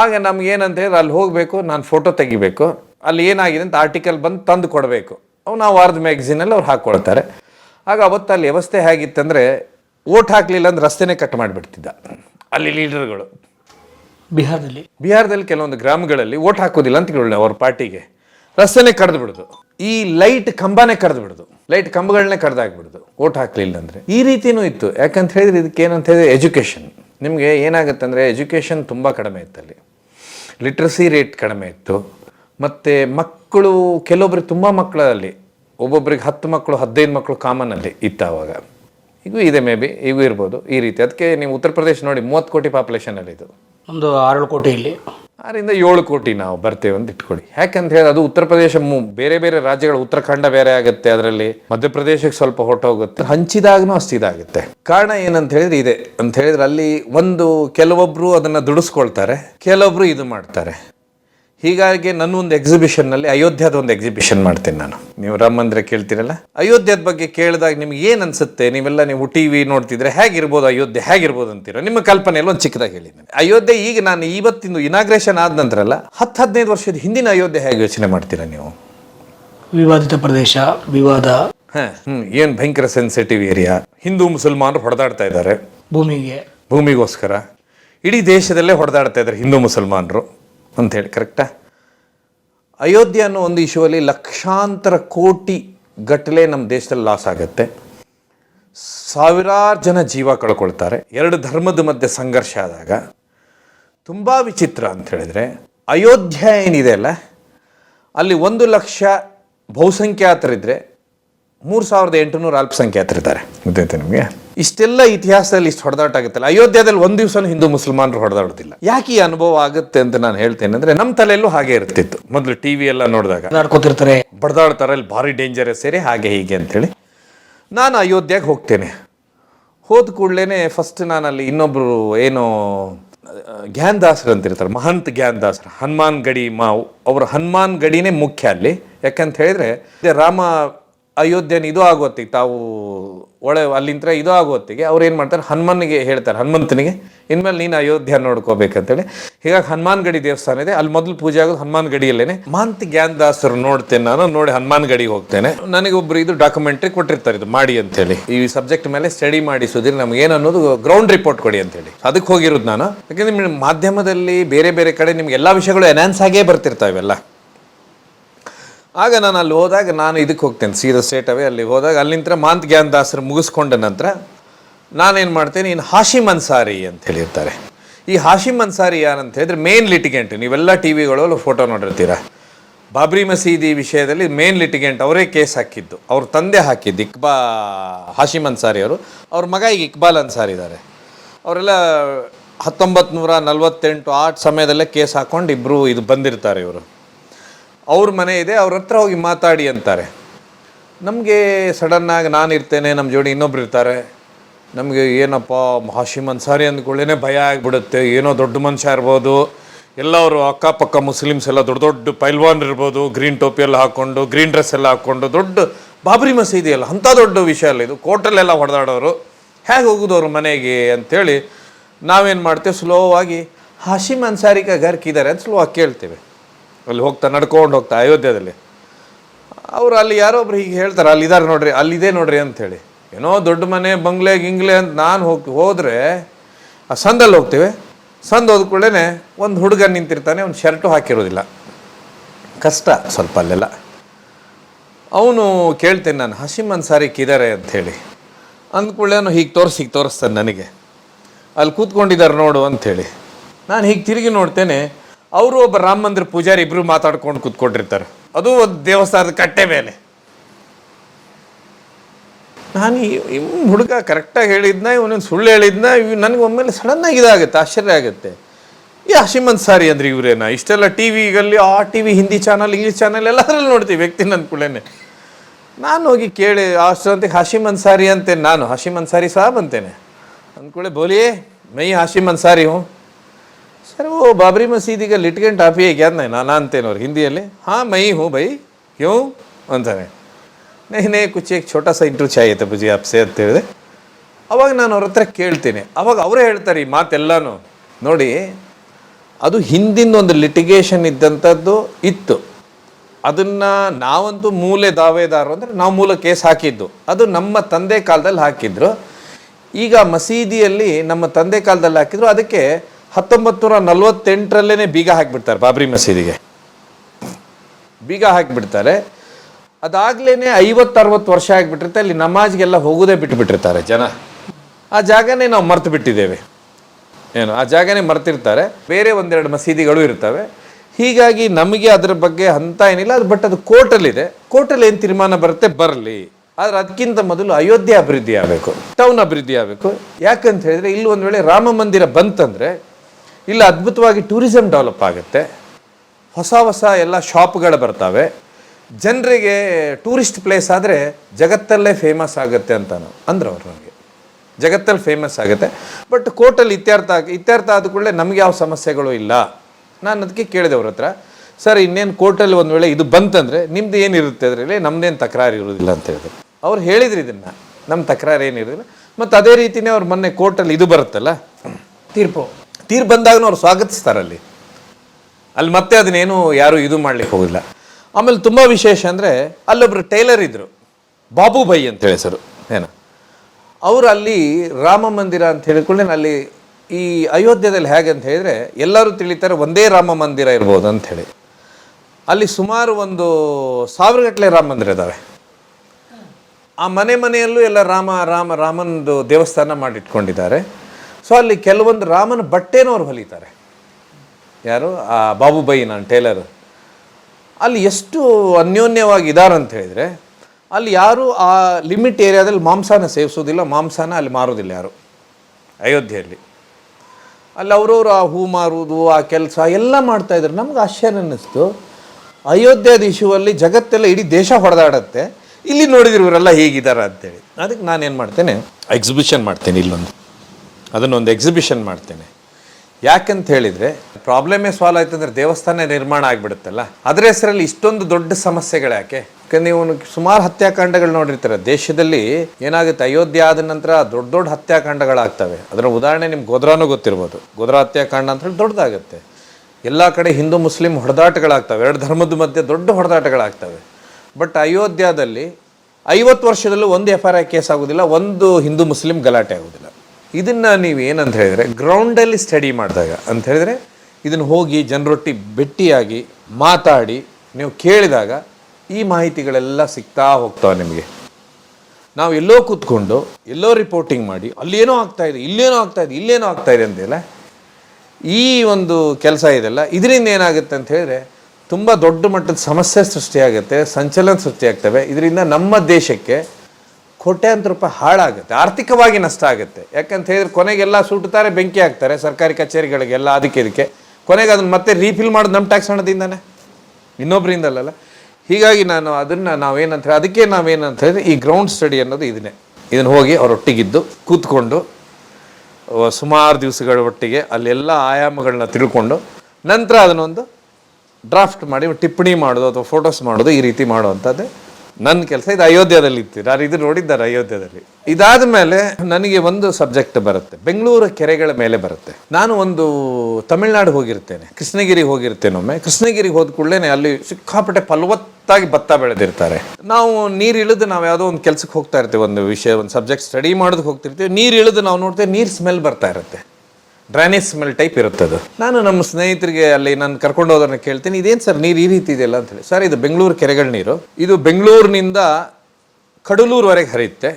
ಆಗ ನಮ್ಗೆ ಏನಂತ ಹೇಳಿದ್ರೆ ಅಲ್ಲಿ ಹೋಗಬೇಕು ನಾನು ಫೋಟೋ ತೆಗಿಬೇಕು. ಅಲ್ಲಿ ಏನಾಗಿದೆ ಅಂತ ಆರ್ಟಿಕಲ್ ಬಂದು ತಂದು ಕೊಡಬೇಕು. ಅವು ನಾವು ವಾರದ ಮ್ಯಾಗ್ಝಿನಲ್ಲಿ ಅವ್ರು ಹಾಕ್ಕೊಳ್ತಾರೆ ಆಗ ಅವತ್ತು ಅಲ್ಲಿ ವ್ಯವಸ್ಥೆ ಹೇಗಿತ್ತಂದರೆ ಓಟ್ ಹಾಕಲಿಲ್ಲ ಅಂದ್ರೆ ರಸ್ತೆನೇ ಕಟ್ ಮಾಡಿಬಿಡ್ತಿದ್ದ. ಅಲ್ಲಿ ಲೀಡರ್ಗಳು ಬಿಹಾರದಲ್ಲಿ? ಬಿಹಾರದಲ್ಲಿ ಕೆಲವೊಂದು ಗ್ರಾಮಗಳಲ್ಲಿ ಓಟ್ ಹಾಕೋದಿಲ್ಲ ಅಂತ ಹೇಳಿ ಅವ್ರ ಪಾರ್ಟಿಗೆ. ರಸ್ತೆನೇ ಕಡ್ದು ಬಿಡೋದು ಈ ಲೈಟ್ ಕಂಬನೇ ಕಡ್ದು ಬಿಡೋದು ಲೈಟ್ ಕಂಬಗಳನ್ನೇ ಕಡ್ದಾಕ್ಬಿಡೋದು. ಓಟ್ ಹಾಕ್ಲಿಲ್ಲ ಅಂದರೆ. ಈ ರೀತಿನೂ ಇತ್ತು. ಯಾಕಂತ ಹೇಳಿದ್ರೆ ಇದಕ್ಕೆ ಏನಂತ ಹೇಳಿದ್ರೆ ಎಜುಕೇಷನ್ ನಿಮಗೆ ಏನಾಗುತ್ತೆ ಅಂದರೆ ಎಜುಕೇಷನ್ ತುಂಬ ಕಡಿಮೆ ಇತ್ತು ಅಲ್ಲಿ. ಲಿಟ್ರಸಿ ರೇಟ್ ಕಡಿಮೆ ಇತ್ತು. ಮತ್ತು ಮಕ್ಕಳು ಕೆಲವೊಬ್ರಿಗೆ ತುಂಬ ಮಕ್ಕಳಲ್ಲಿ, ಒಬ್ಬೊಬ್ರಿಗೆ ಹತ್ತು ಮಕ್ಕಳು, ಹದಿನೈದು ಮಕ್ಕಳು ಕಾಮನಲ್ಲಿ ಇತ್ತು ಆವಾಗ ಈಗೂ ಇದೆ ಮೇ ಬಿ ಈಗೂ ಇರ್ಬೋದು ಈ ರೀತಿ. ಅದಕ್ಕೆ ನೀವು ಉತ್ತರ ಪ್ರದೇಶ ನೋಡಿ, ಮೂವತ್ತು ಕೋಟಿ ಪಾಪ್ಯುಲೇಷನಲ್ಲಿ ಇದು. ಒಂದು ಆರೇಳು ಕೋಟಿ ಇಲ್ಲಿ. ಆರಿಂದ ಏಳು ಕೋಟಿ ನಾವು ಬರ್ತೇವೆ ಅಂತ ಇಟ್ಕೊಳ್ಳಿ. ಯಾಕಂತ ಹೇಳಿ ಅದು ಉತ್ತರ ಪ್ರದೇಶ ಬೇರೆ ಬೇರೆ ರಾಜ್ಯಗಳು ಉತ್ತರಾಖಂಡ ಬೇರೆ ಆಗುತ್ತೆ, ಅದರಲ್ಲಿ ಮಧ್ಯಪ್ರದೇಶಕ್ಕೆ ಸ್ವಲ್ಪ ಹೊರಟೋಗುತ್ತೆ. ಹಂಚಿದಾಗನೂ ಅಷ್ಟು ಇದಾಗುತ್ತೆ. ಕಾರಣ ಏನಂತ ಹೇಳಿದ್ರೆ ಇದೆ. ಅಂತ ಹೇಳಿದ್ರೆ ಅಲ್ಲಿ ಒಂದು ಕೆಲವೊಬ್ರು ಅದನ್ನ ದುಡಿಸ್ಕೊಳ್ತಾರೆ, ಕೆಲವೊಬ್ರು ಇದು ಮಾಡ್ತಾರೆ. ಹೀಗಾಗಿ ನನ್ನ ಒಂದು ಎಕ್ಸಿಬಿಷನ್ನಲ್ಲಿ ಅಯೋಧ್ಯದ ಒಂದು ಎಕ್ಸಿಬಿಷನ್ ಮಾಡ್ತೀನಿ ನಾನು. ನೀವು ರಾಮ ಮಂದಿರ ಕೇಳ್ತೀರಲ್ಲ? ಅಯೋಧ್ಯದ ಬಗ್ಗೆ ಕೇಳಿದಾಗ ನಿಮ್ಗೆ ಏನು ಅನ್ಸುತ್ತೆ? ನೀವೆಲ್ಲ ನೀವು ಟಿ ವಿ ನೋಡ್ತಿದ್ರೆ ಹೇಗಿರ್ಬೋದು ಅಯೋಧ್ಯೆ? ಹೇಗಿರ್ಬೋದು ಅಂತೀರ? ನಿಮ್ಮ ಕಲ್ಪನೆಯಲ್ಲಿ ಒಂದು ಚಿಕ್ಕದಾಗಿ ಹೇಳಿ ನಾನು ಅಯೋಧ್ಯೆ ಈಗ ನಾನು ಇವತ್ತಿಂದು ಇನಾಗ್ರೇಷನ್ ಆದ ನಂತರ ಅಲ್ಲ ಹತ್ತು ಹದಿನೈದು ವರ್ಷದ ಹಿಂದಿನ ಅಯೋಧ್ಯೆ ಹೇಗೆ ಯೋಚನೆ ಮಾಡ್ತೀರಾ ನೀವು? ವಿವಾದಿತ ಪ್ರದೇಶ ವಿವಾದ. ಹ್ಮ್ ಏನು ಭಯಂಕರ ಸೆನ್ಸಿಟಿವ್ ಏರಿಯಾ ಹಿಂದೂ ಮುಸಲ್ಮಾನರು ಹೊಡೆದಾಡ್ತಾ ಇದ್ದಾರೆ. ಭೂಮಿಗೆ. ಭೂಮಿಗೋಸ್ಕರ. ಇಡೀ ದೇಶದಲ್ಲೇ ಹೊಡೆದಾಡ್ತಾ ಇದ್ದಾರೆ ಹಿಂದೂ ಮುಸಲ್ಮಾನರು. ಅಂಥೇಳಿ ಕರೆಕ್ಟಾ ಅಯೋಧ್ಯೆ ಅನ್ನೋ ಒಂದು ಇಶ್ಯೂವಲ್ಲಿ ಲಕ್ಷಾಂತರ ಕೋಟಿ ಗಟ್ಟಲೆ ನಮ್ಮ ದೇಶದಲ್ಲಿ ಲಾಸ್ ಆಗುತ್ತೆ. ಸಾವಿರಾರು ಜನ ಜೀವ ಕಳ್ಕೊಳ್ತಾರೆ. ಎರಡು ಧರ್ಮದ ಮಧ್ಯೆ ಸಂಘರ್ಷ ಆದಾಗ ತುಂಬ ವಿಚಿತ್ರ ಅಂತ ಹೇಳಿದರೆ, ಅಯೋಧ್ಯ ಏನಿದೆ ಅಲ್ಲ, ಅಲ್ಲಿ ಒಂದು ಲಕ್ಷ ಬಹುಸಂಖ್ಯಾತರಿದ್ದರೆ ಮೂರು ಸಾವಿರದ ಎಂಟುನೂರು ಅಲ್ಪಸಂಖ್ಯಾತರಿದ್ದಾರೆ. ಗೊತ್ತೈತೆ ನಿಮಗೆ? ಇಷ್ಟೆಲ್ಲ ಇತಿಹಾಸದಲ್ಲಿ ಇಷ್ಟು ಹೊಡೆದಾಟ ಆಗುತ್ತಲ್ಲ ಅಯೋಧ್ಯದಲ್ಲಿ ಒಂದು ದಿವಸ ಹಿಂದೂ ಮುಸಲ್ಮಾನರು ಹೊಡೆದಾಡೋದಿಲ್ಲ. ಯಾಕೆ ಈ ಅನುಭವ ಆಗುತ್ತೆ ಅಂತ ನಾನು ಹೇಳ್ತೇನೆ ಅಂದ್ರೆ ನಮ್ಮ ತಲೆಯಲ್ಲೂ ಹಾಗೆ ಇರ್ತಿತ್ತು. ಮೊದಲು ಟಿವಿ ಎಲ್ಲ ನೋಡಿದಾಗ ನಾಡ್ಕೋತಿರ್ತಾರೆ. ಬಡ್ದಾಡ್ತಾರೆ ಅಲ್ಲಿ ಭಾರಿ ಡೇಂಜರಸ್ ಸೇರಿ ಹಾಗೆ ಹೀಗೆ ಅಂತೇಳಿ. ನಾನು ಅಯೋಧ್ಯೆಗೆ ಹೋಗ್ತೇನೆ. ಹೋದ ಕೂಡಲೇ ಫಸ್ಟ್ ನಾನು ಅಲ್ಲಿ ಇನ್ನೊಬ್ಬರು ಏನು ಜ್ಞಾನ್ ದಾಸರು ಅಂತಿರ್ತಾರೆ ಮಹಂತ್ ಜ್ಞಾನ್ ದಾಸರು ಹನುಮಾನ್ ಗಡಿ ಮಾವು. ಅವ್ರ ಹನುಮಾನ್ ಗಡಿನೇ ಮುಖ್ಯ ಅಲ್ಲಿ. ಯಾಕಂತ ಹೇಳಿದ್ರೆ ರಾಮ ಅಯೋಧ್ಯೆನ ಇದು ಆಗೋತ್ತಿಗೆ, ತಾವು ಒಳ, ಅಲ್ಲಿಂತ್ರ ಇದು ಆಗೋತ್ತಿಗೆ, ಅವ್ರು ಏನು ಮಾಡ್ತಾರೆ ಹನುಮನಿಗೆ ಹೇಳ್ತಾರೆ, ಹನುಮಂತನಿಗೆ, ಇನ್ಮೇಲೆ ನೀನು ಅಯೋಧ್ಯ ನೋಡ್ಕೋಬೇಕಂತೇಳಿ. ಹೀಗಾಗಿ ಹನುಮಾನ್ ಗಡಿ ದೇವಸ್ಥಾನ ಇದೆ, ಅಲ್ಲಿ ಮೊದಲು ಪೂಜೆ ಆಗೋದು ಹನುಮಾನ್ ಗಡಿಯಲ್ಲೇನೆ ಮಹಂತ್ ಗ್ಯಾನ್ ದಾಸರು ನೋಡ್ತೇನೆ ನಾನು, ನೋಡಿ ಹನುಮಾನ್ ಗಡಿಗೆ ಹೋಗ್ತೇನೆ. ನನಗೆ ಒಬ್ರು ಇದು ಡಾಕ್ಯುಮೆಂಟ್ರಿ ಕೊಟ್ಟಿರ್ತಾರೆ, ಇದು ಮಾಡಿ ಅಂತೇಳಿ ಈ ಸಬ್ಜೆಕ್ಟ್ ಮೇಲೆ ಸ್ಟಡಿ ಮಾಡಿ ಸುಧೀರ್ ನಮ್ಗೆ ಏನು ಅನ್ನೋದು ಗ್ರೌಂಡ್ ರಿಪೋರ್ಟ್ ಕೊಡಿ ಅಂತೇಳಿ ಅದಕ್ಕೆ ಹೋಗಿರೋದು ನಾನು. ಯಾಕಂದ್ರೆ ಮಾಧ್ಯಮದಲ್ಲಿ ಬೇರೆ ಬೇರೆ ಕಡೆ ನಿಮ್ಗೆ ಎಲ್ಲ ವಿಷಯಗಳು ಎನ್ಹಾನ್ಸ್ ಆಗೇ ಬರ್ತಿರ್ತಾವೆಲ್ಲ ಆಗ ನಾನು ಅಲ್ಲಿ ಹೋದಾಗ ನಾನು ಇದಕ್ಕೆ ಹೋಗ್ತೇನೆ, ಸೀದಾ ಸ್ಟೇಟ್ ಅವೇ ಅಲ್ಲಿ ಹೋದಾಗ ಅಲ್ಲಿಂದ ಮಾಂತ್ ಗ್ಯಾನ್ ದಾಸರು ಮುಗಿಸ್ಕೊಂಡ ನಂತರ ನಾನೇನು ಮಾಡ್ತೇನೆ ಇನ್ನು ಹಾಶಿಮ್ ಅನ್ಸಾರಿ ಅಂತ ಹೇಳಿರ್ತಾರೆ. ಈ ಹಾಶಿಮ್ ಅನ್ಸಾರಿ ಯಾರಂತ ಹೇಳಿದ್ರೆ ಮೇನ್ ಲಿಟಿಗೆಂಟ್ ನೀವೆಲ್ಲ ಟಿ ವಿಗಳಲ್ಲೂ ಫೋಟೋ ನೋಡಿರ್ತೀರ. ಬಾಬ್ರಿ ಮಸೀದಿ ವಿಷಯದಲ್ಲಿ ಮೇನ್ ಲಿಟಿಗೆಂಟ್ ಅವರೇ ಕೇಸ್ ಹಾಕಿದ್ದು. ಅವ್ರ ತಂದೆ ಹಾಕಿದ್ದು ಇಕ್ಬಾ ಹಾಶಿಮ್ ಅನ್ಸಾರಿ ಅವರು. ಅವ್ರ ಮಗ ಈಗ ಇಕ್ಬಾಲ್ ಅನ್ಸಾರಿ ಇದ್ದಾರೆ ಅವರೆಲ್ಲ ಹತ್ತೊಂಬತ್ತು ನೂರ ನಲ್ವತ್ತೆಂಟು ಆ ಸಮಯದಲ್ಲೇ ಕೇಸ್ ಹಾಕೊಂಡು ಇಬ್ಬರು ಇದು ಬಂದಿರ್ತಾರೆ ಇವರು. ಅವ್ರ ಮನೆ ಇದೆ, ಅವ್ರ ಹತ್ರ ಹೋಗಿ ಮಾತಾಡಿ ಅಂತಾರೆ. ನಮಗೆ ಸಡನ್ನಾಗಿ ನಾನು ಇರ್ತೇನೆ ನಮ್ಮ ಜೋಡಿ ಇನ್ನೊಬ್ರು ಇರ್ತಾರೆ. ನಮಗೆ ಏನಪ್ಪ ಹಾಶಿಮ್ ಅನ್ಸಾರಿ ಅಂದ್ಕೊಳ್ಳೇ ಭಯ ಆಗಿಬಿಡುತ್ತೆ. ಏನೋ ದೊಡ್ಡ ಮನುಷ್ಯ ಇರ್ಬೋದು. ಎಲ್ಲವರು ಅಕ್ಕಪಕ್ಕ ಮುಸ್ಲಿಮ್ಸ್ ಎಲ್ಲ ದೊಡ್ಡ ದೊಡ್ಡ ಪೈಲ್ವಾನ್ ಇರ್ಬೋದು. ಗ್ರೀನ್ ಟೋಪಿ ಎಲ್ಲ ಹಾಕ್ಕೊಂಡು ಗ್ರೀನ್ ಡ್ರೆಸ್ ಎಲ್ಲ ಹಾಕ್ಕೊಂಡು ದೊಡ್ಡ ಬಾಬ್ರಿ ಮಸೀದಿ ಅಲ್ಲ ಅಂಥ ದೊಡ್ಡ ವಿಷಯ ಅಲ್ಲ ಇದು. ಕೋರ್ಟಲ್ಲೆಲ್ಲ ಹೊಡೆದಾಡೋರು. ಹೇಗೆ ಹೋಗೋದು ಅವ್ರ ಮನೆಗೆ ಅಂಥೇಳಿ ನಾವೇನು ಮಾಡ್ತೇವೆ? ಸ್ಲೋವಾಗಿ ಹಾಶಿಮ್ ಅನ್ಸಾರಿಕ ಗರ್ಕಿದ್ದಾರೆ ಅಂತ ಸ್ಲೋ ಕೇಳ್ತೇವೆ. ಅಲ್ಲಿ ಹೋಗ್ತಾ, ನಡ್ಕೊಂಡು ಹೋಗ್ತಾ, ಅಯೋಧ್ಯದಲ್ಲಿ. ಅವರು ಅಲ್ಲಿ ಯಾರೋ ಒಬ್ರು ಹೀಗೆ ಹೇಳ್ತಾರೆ, ಅಲ್ಲಿ ಇದಾರೆ ನೋಡ್ರಿ ಅಲ್ಲಿದೆ ನೋಡ್ರಿ ಅಂಥೇಳಿ. ಏನೋ ದೊಡ್ಡ ಮನೆ, ಬಂಗ್ಲೆ, ಗಿಂಗ್ಲೆ ಅಂತ ನಾನು ಹೋಗಿ, ಹೋದರೆ ಆ ಸಂದಲ್ಲಿ ಹೋಗ್ತೇವೆ. ಸಂದ್ ಹೋದ ಕೂಡಲೇ ಒಂದು ಹುಡುಗ ನಿಂತಿರ್ತಾನೆ, ಅವ್ನು ಶರ್ಟು ಹಾಕಿರೋದಿಲ್ಲ. ಕಷ್ಟ ಸ್ವಲ್ಪ ಅಲ್ಲೆಲ್ಲ. ಅವನು ಕೇಳ್ತೇನೆ ನಾನು ಹಸಿಮ್ ಅನ್ಸಾರಿ ಕಿದ್ದಾರೆ ಅಂಥೇಳಿ. ಅವನು ಹೀಗೆ ತೋರಿಸಿ, ಹೀಗೆ ತೋರಿಸ್ತಾನೆ ನನಗೆ. ಅಲ್ಲಿ ಕೂತ್ಕೊಂಡಿದ್ದಾರೆ ನೋಡು ಅಂಥೇಳಿ. ನಾನು ಹೀಗೆ ತಿರುಗಿ ನೋಡ್ತೇನೆ ಅವರು ಒಬ್ಬ ರಾಮ ಮಂದಿರ ಪೂಜಾರಿ ಇಬ್ಬರು ಮಾತಾಡ್ಕೊಂಡು ಕೂತ್ಕೊಂಡಿರ್ತಾರೆ. ಅದು ಒಂದು ದೇವಸ್ಥಾನದ ಕಟ್ಟೆ ಮೇಲೆ. ನಾನು ಈ ಹುಡುಗ ಕರೆಕ್ಟಾಗಿ ಹೇಳಿದ್ನ ಇವನೊಂದು ಸುಳ್ಳು ಹೇಳಿದ್ನ, ಇವ್ ನನಗೆ ಒಮ್ಮೆಲೆ ಸಡನ್ನಾಗಿ ಇದಾಗುತ್ತೆ, ಆಶ್ಚರ್ಯ ಆಗುತ್ತೆ. ಈ ಹಶಿಮಂತ್ ಸಾರಿ ಅಂದ್ರೆ ಇವರೇನ? ಇಷ್ಟೆಲ್ಲ ಟಿ ವಿಗಲ್ಲಿ ಆ TV Hindi channel English channel ಎಲ್ಲದರಲ್ಲಿ ನೋಡ್ತೀವಿ ವ್ಯಕ್ತಿ ಅಂದ್ಕೂಡಲೇ ನಾನು ಹೋಗಿ ಕೇಳಿ ಅಷ್ಟೊಂದಿಗೆ ಹಾಶಿಮ್ ಅನ್ಸಾರಿ ಅಂತೇನೆ ನಾನು? ಹಾಶಿಮ್ ಸಾರಿ ಸಾಬ್ ಅಂತೇನೆ. ಅಂದ್ಕೊಳ್ಳೆ ಬೋಲಿಯೇ ಮೈ ಹಾಶಿಮ್ ಅನ್ಸಾರಿ ಹ್ಞೂ. ಸರ್, ಓ, ಬಾಬ್ರಿ ಮಸೀದಿಗೆ का लिटिकेंट आप ನಾನು ಅಂತೇನು क्या ಹಿಂದಿಯಲ್ಲಿ? ಹಾಂ, ಮೈ और ಬೈ हाँ मैं ही ಅಂತಾನೆ ನೇ ನೇ ಕುಚ್ ಏಕ್ ಸಹ ಸಾ ಚಾಯ್ ಐತೆ ಬುಜಿ ಅಪ್ಸೆ ಅಂತ ಹೇಳಿದೆ. ಅವಾಗ ನಾನು ಅವ್ರ ಹತ್ರ ಕೇಳ್ತೀನಿ. ಅವಾಗ ಅವರೇ ಹೇಳ್ತಾರೆ ಈ ಮಾತೆಲ್ಲನೂ. ನೋಡಿ, ಅದು ಹಿಂದಿನ ಒಂದು ಲಿಟಿಗೇಷನ್ ಇದ್ದಂಥದ್ದು ಇತ್ತು. ಅದನ್ನು ನಾವಂತೂ ಮೂಲೆ ದಾವೇದಾರು ಅಂದರೆ ನಾವು ಮೂಲ ಕೇಸ್ ಹಾಕಿದ್ದು. ಅದು ನಮ್ಮ ತಂದೆ ಕಾಲದಲ್ಲಿ ಹಾಕಿದ್ರು. ಈಗ ಮಸೀದಿಯಲ್ಲಿ ನಮ್ಮ ತಂದೆ ಕಾಲದಲ್ಲಿ ಹಾಕಿದ್ರು. ಅದಕ್ಕೆ ಹತ್ತೊಂಬತ್ತು ನೂರ ನಲ್ವತ್ತೆಂಟರಲ್ಲೇ ಬೀಗ ಹಾಕಿಬಿಡ್ತಾರೆ ಬಾಬ್ರಿ ಮಸೀದಿಗೆ. ಬೀಗ ಹಾಕಿಬಿಡ್ತಾರೆ. ಅದಾಗ್ಲೇ ಐವತ್ತರವತ್ತು ವರ್ಷ ಆಗಿಬಿಟ್ಟಿರುತ್ತೆ. ಅಲ್ಲಿ ನಮಾಜ್ಗೆಲ್ಲ ಹೋಗೋದೇ ಬಿಟ್ಟುಬಿಟ್ಟಿರ್ತಾರೆ ಜನ. ಆ ಜಾಗನೇ ನಾವು ಮರ್ತು ಬಿಟ್ಟಿದ್ದೇವೆ. ಏನು, ಆ ಜಾಗನೇ ಮರ್ತಿರ್ತಾರೆ. ಬೇರೆ ಒಂದೆರಡು ಮಸೀದಿಗಳು ಇರ್ತವೆ. ಹೀಗಾಗಿ ನಮಗೆ ಅದರ ಬಗ್ಗೆ ಅಂತ ಏನಿಲ್ಲ. ಅದು ಬಟ್ ಅದು ಕೋರ್ಟಲ್ಲಿದೆ. ಕೋರ್ಟಲ್ಲಿ ಏನು ತೀರ್ಮಾನ ಬರುತ್ತೆ? ಬರಲಿ. ಆದ್ರೆ ಅದಕ್ಕಿಂತ ಮೊದಲು ಅಯೋಧ್ಯೆ ಅಭಿವೃದ್ಧಿ ಆಗಬೇಕು. ಟೌನ್ ಅಭಿವೃದ್ಧಿ ಆಗಬೇಕು. ಯಾಕಂತ ಹೇಳಿದ್ರೆ ಇಲ್ಲಿ ಒಂದು ವೇಳೆ ರಾಮ ಮಂದಿರ ಬಂತಂದ್ರೆ ಇಲ್ಲಿ, ಅದ್ಭುತವಾಗಿ ಟೂರಿಸಮ್ ಡೆವಲಪ್ ಆಗುತ್ತೆ. ಹೊಸ ಹೊಸ ಎಲ್ಲ ಶಾಪ್ಗಳು ಬರ್ತವೆ. ಜನರಿಗೆ ಟೂರಿಸ್ಟ್ ಪ್ಲೇಸ್ ಆದರೆ ಜಗತ್ತಲ್ಲೇ ಫೇಮಸ್ ಆಗುತ್ತೆ ಅಂತಾನು. ಅಂದ್ರೆ ಅವ್ರು ನನಗೆ ಜಗತ್ತಲ್ಲಿ ಫೇಮಸ್ ಆಗುತ್ತೆ. ಬಟ್ ಕೋರ್ಟಲ್ಲಿ ಇತ್ಯರ್ಥ ಆಗಿ, ಇತ್ಯರ್ಥ ಆದ ಕೂಡಲೇ ನಮಗೆ ಯಾವ ಸಮಸ್ಯೆಗಳು ಇಲ್ಲ. ನಾನು ಅದಕ್ಕೆ ಕೇಳಿದೆ ಅವ್ರ ಹತ್ರ, ಸರ್, ಇನ್ನೇನು ಕೋರ್ಟಲ್ಲಿ ಒಂದು ವೇಳೆ ಇದು ಬಂತಂದರೆ ನಿಮ್ದು ಏನಿರುತ್ತೆ ಅದರಲ್ಲಿ? ನಮ್ಮದೇನು ತಕರಾರು ಇರೋದಿಲ್ಲ, ಅಂತ ಹೇಳಿದ್ರು. ಅವ್ರು ಹೇಳಿದ್ರು ಇದನ್ನು. ನಮ್ಮ ತಕರಾರು ಏನಿರೋದಿಲ್ಲ ಮತ್ತು ಅದೇ ರೀತಿನೇ ಅವ್ರು ಮೊನ್ನೆ ಕೋರ್ಟಲ್ಲಿ ಇದು ಬರುತ್ತಲ್ಲ? ತೀರ್ಪು. ತೀರ್ಪು ಬಂದಾಗ ಅವ್ರು ಸ್ವಾಗತಿಸ್ತಾರೆ ಅಲ್ಲಿ ಮತ್ತೆ ಅದನ್ನೇನು ಯಾರು ಇದು ಮಾಡ್ಲಿಕ್ಕೆ ಹೋಗಿಲ್ಲ. ಆಮೇಲೆ ತುಂಬ ವಿಶೇಷ ಅಂದರೆ ಅಲ್ಲೊಬ್ರು ಟೈಲರ್ ಇದ್ದರು ಬಾಬು ಬೈ ಅಂತ ಹೆಸರು. ಏನು? ಅವರು ಅಲ್ಲಿ ರಾಮ ಮಂದಿರ ಅಂತ ಹೇಳಿದ್ಕೊಳ್ಳೆ ಅಲ್ಲಿ ಈ ಅಯೋಧ್ಯದಲ್ಲಿ ಹೇಗೆ ಅಂತ ಹೇಳಿದರೆ ಎಲ್ಲರೂ ತಿಳಿತಾರೆ ಒಂದೇ ರಾಮ ಮಂದಿರ ಇರ್ಬೋದು ಅಂಥೇಳಿ ಅಲ್ಲಿ ಸುಮಾರು ಒಂದು ಸಾವಿರಗಟ್ಟಲೆ ರಾಮ ಮಂದಿರ ಇದ್ದಾವೆ ಆ ಮನೆ ಮನೆಯಲ್ಲೂ ಎಲ್ಲ ರಾಮ ರಾಮ ರಾಮನದು ದೇವಸ್ಥಾನ ಮಾಡಿಟ್ಕೊಂಡಿದ್ದಾರೆ. ಸೊ ಅಲ್ಲಿ ಕೆಲವೊಂದು ರಾಮನ ಬಟ್ಟೆನೂ ಅವ್ರು ಹೊಲಿತಾರೆ. ಯಾರು? ಆ ಬಾಬುಬೈ ನಾನು ಟೇಲರ್. ಅಲ್ಲಿ ಎಷ್ಟು ಅನ್ಯೋನ್ಯವಾಗಿ ಇದ್ದಾರೆ ಅಂತ ಹೇಳಿದರೆ, ಅಲ್ಲಿ ಯಾರು ಆ ಲಿಮಿಟ್ ಏರಿಯಾದಲ್ಲಿ ಮಾಂಸನ ಸೇವಿಸೋದಿಲ್ಲ, ಮಾಂಸನ ಅಲ್ಲಿ ಮಾರೋದಿಲ್ಲ ಯಾರು? ಅಯೋಧ್ಯೆಯಲ್ಲಿ. ಅಲ್ಲಿ ಅವರವರು ಆ ಹೂ ಮಾರುವುದು, ಆ ಕೆಲಸ ಎಲ್ಲ ಮಾಡ್ತಾಯಿದ್ರು ನಮ್ಗೆ ಆಶ್ಚರ್ಯ ಅನ್ನಿಸ್ತು. ಅಯೋಧ್ಯೆ ಇಶ್ಯೂವಲ್ಲಿ ಜಗತ್ತೆಲ್ಲ ಇಡೀ ದೇಶ ಹೊಡೆದಾಡತ್ತೆ. ಇಲ್ಲಿ ನೋಡಿದ್ರು ಇವರೆಲ್ಲ ಹೀಗಿದ್ದಾರೆ ಅಂತೇಳಿ ಅದಕ್ಕೆ ನಾನೇನು ಮಾಡ್ತೇನೆ? ಎಕ್ಸಿಬಿಷನ್ ಮಾಡ್ತೇನೆ ಇಲ್ಲೊಂದು. ಅದನ್ನೊಂದು ಎಕ್ಸಿಬಿಷನ್ ಮಾಡ್ತೇನೆ. ಯಾಕಂತ ಹೇಳಿದರೆ ಪ್ರಾಬ್ಲಮೇ ಸಾಲ್ವ್ ಆಯ್ತು ಅಂದರೆ ದೇವಸ್ಥಾನ ನಿರ್ಮಾಣ ಆಗಿಬಿಡುತ್ತಲ್ಲ, ಅದರ ಹೆಸರಲ್ಲಿ ಇಷ್ಟೊಂದು ದೊಡ್ಡ ಸಮಸ್ಯೆಗಳು ಯಾಕೆ? ನೀವು ಸುಮಾರು ಹತ್ಯಾಕಾಂಡಗಳು ನೋಡಿರ್ತೀರ, ದೇಶದಲ್ಲಿ ಏನಾಗುತ್ತೆ, ಅಯೋಧ್ಯೆ ಆದ ನಂತರ ದೊಡ್ಡ ದೊಡ್ಡ ಹತ್ಯಾಕಾಂಡಗಳಾಗ್ತವೆ. ಅದರ ಉದಾಹರಣೆ ನಿಮ್ಗೆ ಗೋದ್ರಾನೂ ಗೊತ್ತಿರ್ಬೋದು. ಗೋದ್ರಾ ಹತ್ಯಾಕಾಂಡ ಅಂತ ಹೇಳಿ ದೊಡ್ಡದಾಗುತ್ತೆ. ಎಲ್ಲ ಕಡೆ ಹಿಂದೂ, ಮುಸ್ಲಿಂ ಹೊಡೆದಾಟಗಳಾಗ್ತವೆ. ಎರಡು ಧರ್ಮದ ಮಧ್ಯೆ ದೊಡ್ಡ ಹೊಡೆದಾಟಗಳಾಗ್ತವೆ. ಬಟ್ ಅಯೋಧ್ಯದಲ್ಲಿ ಐವತ್ತು ವರ್ಷದಲ್ಲೂ ಒಂದು ಎಫ್ ಆರ್ ಐ ಕೇಸ್ ಆಗೋದಿಲ್ಲ, ಒಂದು ಹಿಂದೂ, ಮುಸ್ಲಿಂ ಗಲಾಟೆ ಆಗೋದಿಲ್ಲ. ಇದನ್ನು ನೀವು ಏನಂತ ಹೇಳಿದರೆ ಗ್ರೌಂಡಲ್ಲಿ ಸ್ಟಡಿ ಮಾಡಿದಾಗ ಅಂತ ಹೇಳಿದರೆ, ಇದನ್ನು ಹೋಗಿ ಜನರೊಟ್ಟಿ ಭೆಟ್ಟಿಯಾಗಿ ಮಾತಾಡಿ ನೀವು ಕೇಳಿದಾಗ ಈ ಮಾಹಿತಿಗಳೆಲ್ಲ ಸಿಗ್ತಾ ಹೋಗ್ತಾವೆ ನಿಮಗೆ. ನಾವು ಎಲ್ಲೋ ಕೂತ್ಕೊಂಡು, ಎಲ್ಲೋ ರಿಪೋರ್ಟಿಂಗ್ ಮಾಡಿ, ಅಲ್ಲೇನೋ ಆಗ್ತಾ ಇದೆ, ಇಲ್ಲೇನೋ ಆಗ್ತಾಯಿದೆ ಇಲ್ಲೇನೋ ಆಗ್ತಾಯಿದೆ ಅಂತೆಲ್ಲ ಈ ಒಂದು ಕೆಲಸ ಇದೆಲ್ಲ, ಇದರಿಂದ ಏನಾಗುತ್ತೆ ಅಂತ ಹೇಳಿದ್ರೆ, ತುಂಬ ದೊಡ್ಡ ಮಟ್ಟದ ಸಮಸ್ಯೆ ಸೃಷ್ಟಿಯಾಗುತ್ತೆ, ಸಂಚಲನ ಸೃಷ್ಟಿಯಾಗ್ತವೆ. ಇದರಿಂದ ನಮ್ಮ ದೇಶಕ್ಕೆ ಕೋಟ್ಯಾಂತರ ರೂಪಾಯಿ ಹಾಳಾಗುತ್ತೆ. ಆರ್ಥಿಕವಾಗಿ ನಷ್ಟ ಆಗುತ್ತೆ. ಯಾಕಂತ ಹೇಳಿದ್ರೆ ಕೊನೆಗೆಲ್ಲ ಸುಟ್ತಾರೆ ಬೆಂಕಿ ಹಾಕ್ತಾರೆ, ಸರ್ಕಾರಿ ಕಚೇರಿಗಳಿಗೆಲ್ಲ ಅದಕ್ಕೆ ಇದಕ್ಕೆ. ಕೊನೆಗೆ ಅದನ್ನು ಮತ್ತೆ ರೀಫಿಲ್ ಮಾಡೋದು ನಮ್ಮ ಟ್ಯಾಕ್ಸ್ ಹಣದಿಂದನೇ. ಇನ್ನೊಬ್ಬರಿಂದಲ್ಲ ಹೀಗಾಗಿ ನಾನು ಅದನ್ನು ನಾವೇನಂತ ಹೇಳಿ, ಅದಕ್ಕೆ ನಾವೇನಂತ ಹೇಳಿದ್ರೆ ಈ ಗ್ರೌಂಡ್ ಸ್ಟಡಿ ಅನ್ನೋದು ಇದನ್ನೇ. ಇದನ್ನು ಹೋಗಿ ಅವರೊಟ್ಟಿಗಿದ್ದು ಕೂತ್ಕೊಂಡು ಸುಮಾರು ದಿವಸಗಳ ಒಟ್ಟಿಗೆ ಅಲ್ಲೆಲ್ಲ ಆಯಾಮಗಳನ್ನ ತಿಳ್ಕೊಂಡು, ನಂತರ ಅದನ್ನೊಂದು ಡ್ರಾಫ್ಟ್ ಮಾಡಿ, ಟಿಪ್ಪಣಿ ಮಾಡೋದು ಅಥವಾ ಫೋಟೋಸ್ ಮಾಡೋದು ಈ ರೀತಿ ಮಾಡುವಂಥದ್ದು. ನನ್ನ ಕೆಲಸ ಇದು ಅಯೋಧ್ಯದಲ್ಲಿ ಇತ್ತು ಯಾರು ಇದು ನೋಡಿದ್ದಾರೆ ಅಯೋಧ್ಯದಲ್ಲಿ. ಇದಾದ ಮೇಲೆ ನನಗೆ ಒಂದು ಸಬ್ಜೆಕ್ಟ್ ಬರುತ್ತೆ. ಬೆಂಗಳೂರು ಕೆರೆಗಳ ಮೇಲೆ ಬರುತ್ತೆ. ನಾನು ಒಂದು ತಮಿಳ್ನಾಡು ಹೋಗಿರ್ತೇನೆ. ಕೃಷ್ಣಗಿರಿ ಹೋಗಿರ್ತೇನೆ ಒಮ್ಮೆ. ಕೃಷ್ಣಗಿರಿ ಹೋದ ಕೂಡಲೇ ಅಲ್ಲಿ ಸಿಕ್ಕಾಪಟ್ಟೆ ಫಲವತ್ತಾಗಿ ಭತ್ತ ಬೆಳೆದಿರ್ತಾರೆ. ನಾವು ನೀರು ಇಳಿದು ನಾವು ಯಾವುದೋ ಒಂದು ಕೆಲಸಕ್ಕೆ ಹೋಗ್ತಾ ಇರ್ತೇವೆ. ಒಂದು ವಿಷಯ, ಒಂದು ಸಬ್ಜೆಕ್ಟ್ ಸ್ಟಡಿ ಮಾಡೋದಕ್ಕೆ ಹೋಗ್ತಿರ್ತೀವಿ. ನೀರು ಇಳಿದು ನಾವು ನೋಡ್ತೇವೆ ನೀರು ಸ್ಮೆಲ್ ಬರ್ತಾ ಇರುತ್ತೆ. ಡ್ರೈನೇಜ್ ಸ್ಮೆಲ್ ಟೈಪ್ ಇರುತ್ತದು ನಾನು ನಮ್ಮ ಸ್ನೇಹಿತರಿಗೆ ಅಲ್ಲಿ ನಾನು ಕರ್ಕೊಂಡು ಹೋದ್ರನ್ನ ಕೇಳ್ತೀನಿ, ಇದೇನು ಸರ್ ನೀರು ಈ ರೀತಿ ಇದೆಯಲ್ಲ? ಅಂತೇಳಿ ಸರ್, ಇದು ಬೆಂಗಳೂರು ಕೆರೆಗಳ ನೀರು. ಇದು ಬೆಂಗಳೂರಿನಿಂದ ಕಡಲೂರುವರೆಗೆ ಹರಿಯುತ್ತೆ.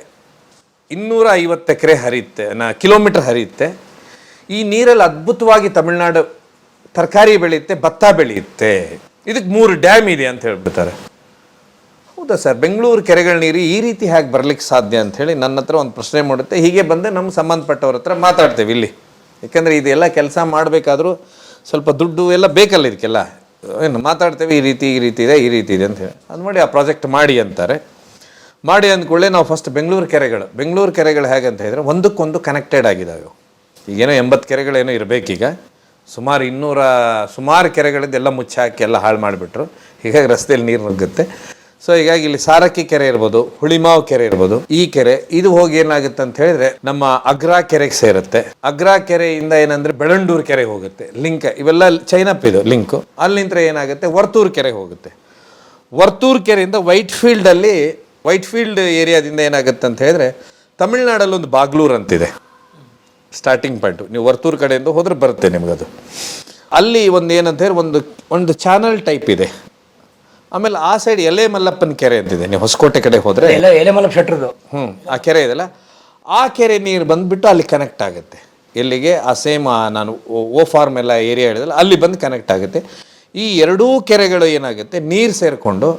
ಇನ್ನೂರ ಐವತ್ತು ಎಕರೆ ಹರಿಯುತ್ತೆ, ನಾ ಕಿಲೋಮೀಟರ್ ಹರಿಯುತ್ತೆ. ಈ ನೀರಲ್ಲಿ ಅದ್ಭುತವಾಗಿ ತಮಿಳುನಾಡು ತರಕಾರಿ ಬೆಳೆಯುತ್ತೆ, ಭತ್ತ ಬೆಳೆಯುತ್ತೆ. ಇದಕ್ಕೆ ಮೂರು ಡ್ಯಾಮ್ ಇದೆ ಅಂತ ಹೇಳ್ಬಿಡ್ತಾರೆ. ಹೌದಾ ಸರ್, ಬೆಂಗಳೂರು ಕೆರೆಗಳ ನೀರು ಈ ರೀತಿ ಹೇಗೆ ಬರ್ಲಿಕ್ಕೆ ಸಾಧ್ಯ? ಅಂತ ಹೇಳಿ ನನ್ನ ಹತ್ರ ಒಂದು ಪ್ರಶ್ನೆ ಮಾಡುತ್ತೆ. ಹೀಗೆ ಬಂದೆ ನಮ್ಮ ಸಂಬಂಧಪಟ್ಟವ್ರ ಹತ್ರ ಮಾತಾಡ್ತೇವೆ ಇಲ್ಲಿ. ಯಾಕಂದರೆ ಇದೆಲ್ಲ ಕೆಲಸ ಮಾಡಬೇಕಾದ್ರೂ ಸ್ವಲ್ಪ ದುಡ್ಡು ಎಲ್ಲ ಬೇಕಲ್ಲ ಇದಕ್ಕೆಲ್ಲ. ಏನು, ಮಾತಾಡ್ತೇವೆ, ಈ ರೀತಿ ಈ ರೀತಿ ಇದೆ, ಈ ರೀತಿ ಇದೆ ಅಂತ ಹೇಳಿ. ಅದು ಮಾಡಿ ಆ ಪ್ರಾಜೆಕ್ಟ್ ಮಾಡಿ ಅಂತಾರೆ. ಮಾಡಿ ಅಂದ್ಕೊಳ್ಳೆ ನಾವು ಫಸ್ಟ್ ಬೆಂಗಳೂರು ಕೆರೆಗಳು. ಬೆಂಗಳೂರು ಕೆರೆಗಳು ಹೇಗೆ ಅಂತ ಹೇಳಿದರೆ ಒಂದಕ್ಕೊಂದು ಕನೆಕ್ಟೆಡ್ ಆಗಿದ್ದಾವೆ ಈಗೇನೋ ಎಂಬತ್ತು ಕೆರೆಗಳೇನೋ ಇರಬೇಕೀಗ. ಸುಮಾರು ಇನ್ನೂರ, ಸುಮಾರು ಕೆರೆಗಳಿದ್ದೆಲ್ಲ ಮುಚ್ಚಾಕಿ ಎಲ್ಲ ಹಾಳು ಮಾಡಿಬಿಟ್ರು. ಹೀಗಾಗಿ ರಸ್ತೆಯಲ್ಲಿ ನೀರು ನುಗ್ಗುತ್ತೆ. ಸೊ ಹೀಗಾಗಿ ಇಲ್ಲಿ ಸಾರಕ್ಕಿ ಕೆರೆ ಇರ್ಬೋದು, ಹುಳಿಮಾವ್ ಕೆರೆ ಇರ್ಬೋದು. ಈ ಕೆರೆ, ಇದು ಹೋಗಿ ಏನಾಗುತ್ತೆ ಅಂತ ಹೇಳಿದ್ರೆ ನಮ್ಮ ಅಗ್ರಾ ಕೆರೆಗೆ ಸೇರುತ್ತೆ. ಅಗ್ರಾ ಕೆರೆಯಿಂದ ಏನಂದ್ರೆ ಬೆಳಂಡೂರು ಕೆರೆಗೆ ಹೋಗುತ್ತೆ. ಲಿಂಕ್ ಇವೆಲ್ಲ ಚೈನಪ್ ಇದು ಲಿಂಕ್ ಅಲ್ಲಿಂದ ಏನಾಗುತ್ತೆ? ವರ್ತೂರು ಕೆರೆಗೆ ಹೋಗುತ್ತೆ. ವರ್ತೂರು ಕೆರೆಯಿಂದ ವೈಟ್ ಫೀಲ್ಡಲ್ಲಿ ವೈಟ್ ಫೀಲ್ಡ್ ಏರಿಯಾದಿಂದ ಏನಾಗುತ್ತೆ ಅಂತ ಹೇಳಿದ್ರೆ ತಮಿಳ್ನಾಡಲ್ಲಿ ಒಂದು ಬಾಗ್ಲೂರ್ ಅಂತಿದೆ. ಸ್ಟಾರ್ಟಿಂಗ್ ಪಾಯಿಂಟು ನೀವು ವರ್ತೂರು ಕಡೆಯಿಂದ ಹೋದ್ರೆ ಬರುತ್ತೆ ನಿಮಗದು. ಅಲ್ಲಿ ಒಂದು ಏನಂತ ಹೇಳಿ ಒಂದು ಒಂದು ಚಾನಲ್ ಟೈಪ್ ಇದೆ. ಆಮೇಲೆ ಆ ಸೈಡ್ ಎಲೆ ಮಲ್ಲಪ್ಪನ ಕೆರೆ ಅಂತಿದೆ ನೀವು ಹೊಸಕೋಟೆ ಕಡೆ ಹೋದರೆ ಎಲ್ಲ ಎಲೆ ಮಲ್ಲಪ್ಪ ಶೆಟ್ರದು ಹ್ಞೂ ಆ ಕೆರೆ ಇದೆಲ್ಲ ಆ ಕೆರೆ ನೀರು ಬಂದುಬಿಟ್ಟು ಅಲ್ಲಿ ಕನೆಕ್ಟ್ ಆಗುತ್ತೆ. ಎಲ್ಲಿಗೆ? ಆ ಸೇಮ್ ನಾನು ಓ- ಓ ಫಾರ್ಮ್ ಎಲ್ಲ ಏರಿಯಾ ಹೇಳಿದಲ್ಲ ಅಲ್ಲಿ ಬಂದು ಕನೆಕ್ಟ್ ಆಗುತ್ತೆ. ಈ ಎರಡೂ ಕೆರೆಗಳು ಏನಾಗುತ್ತೆ? ನೀರು ಸೇರಿಕೊಂಡು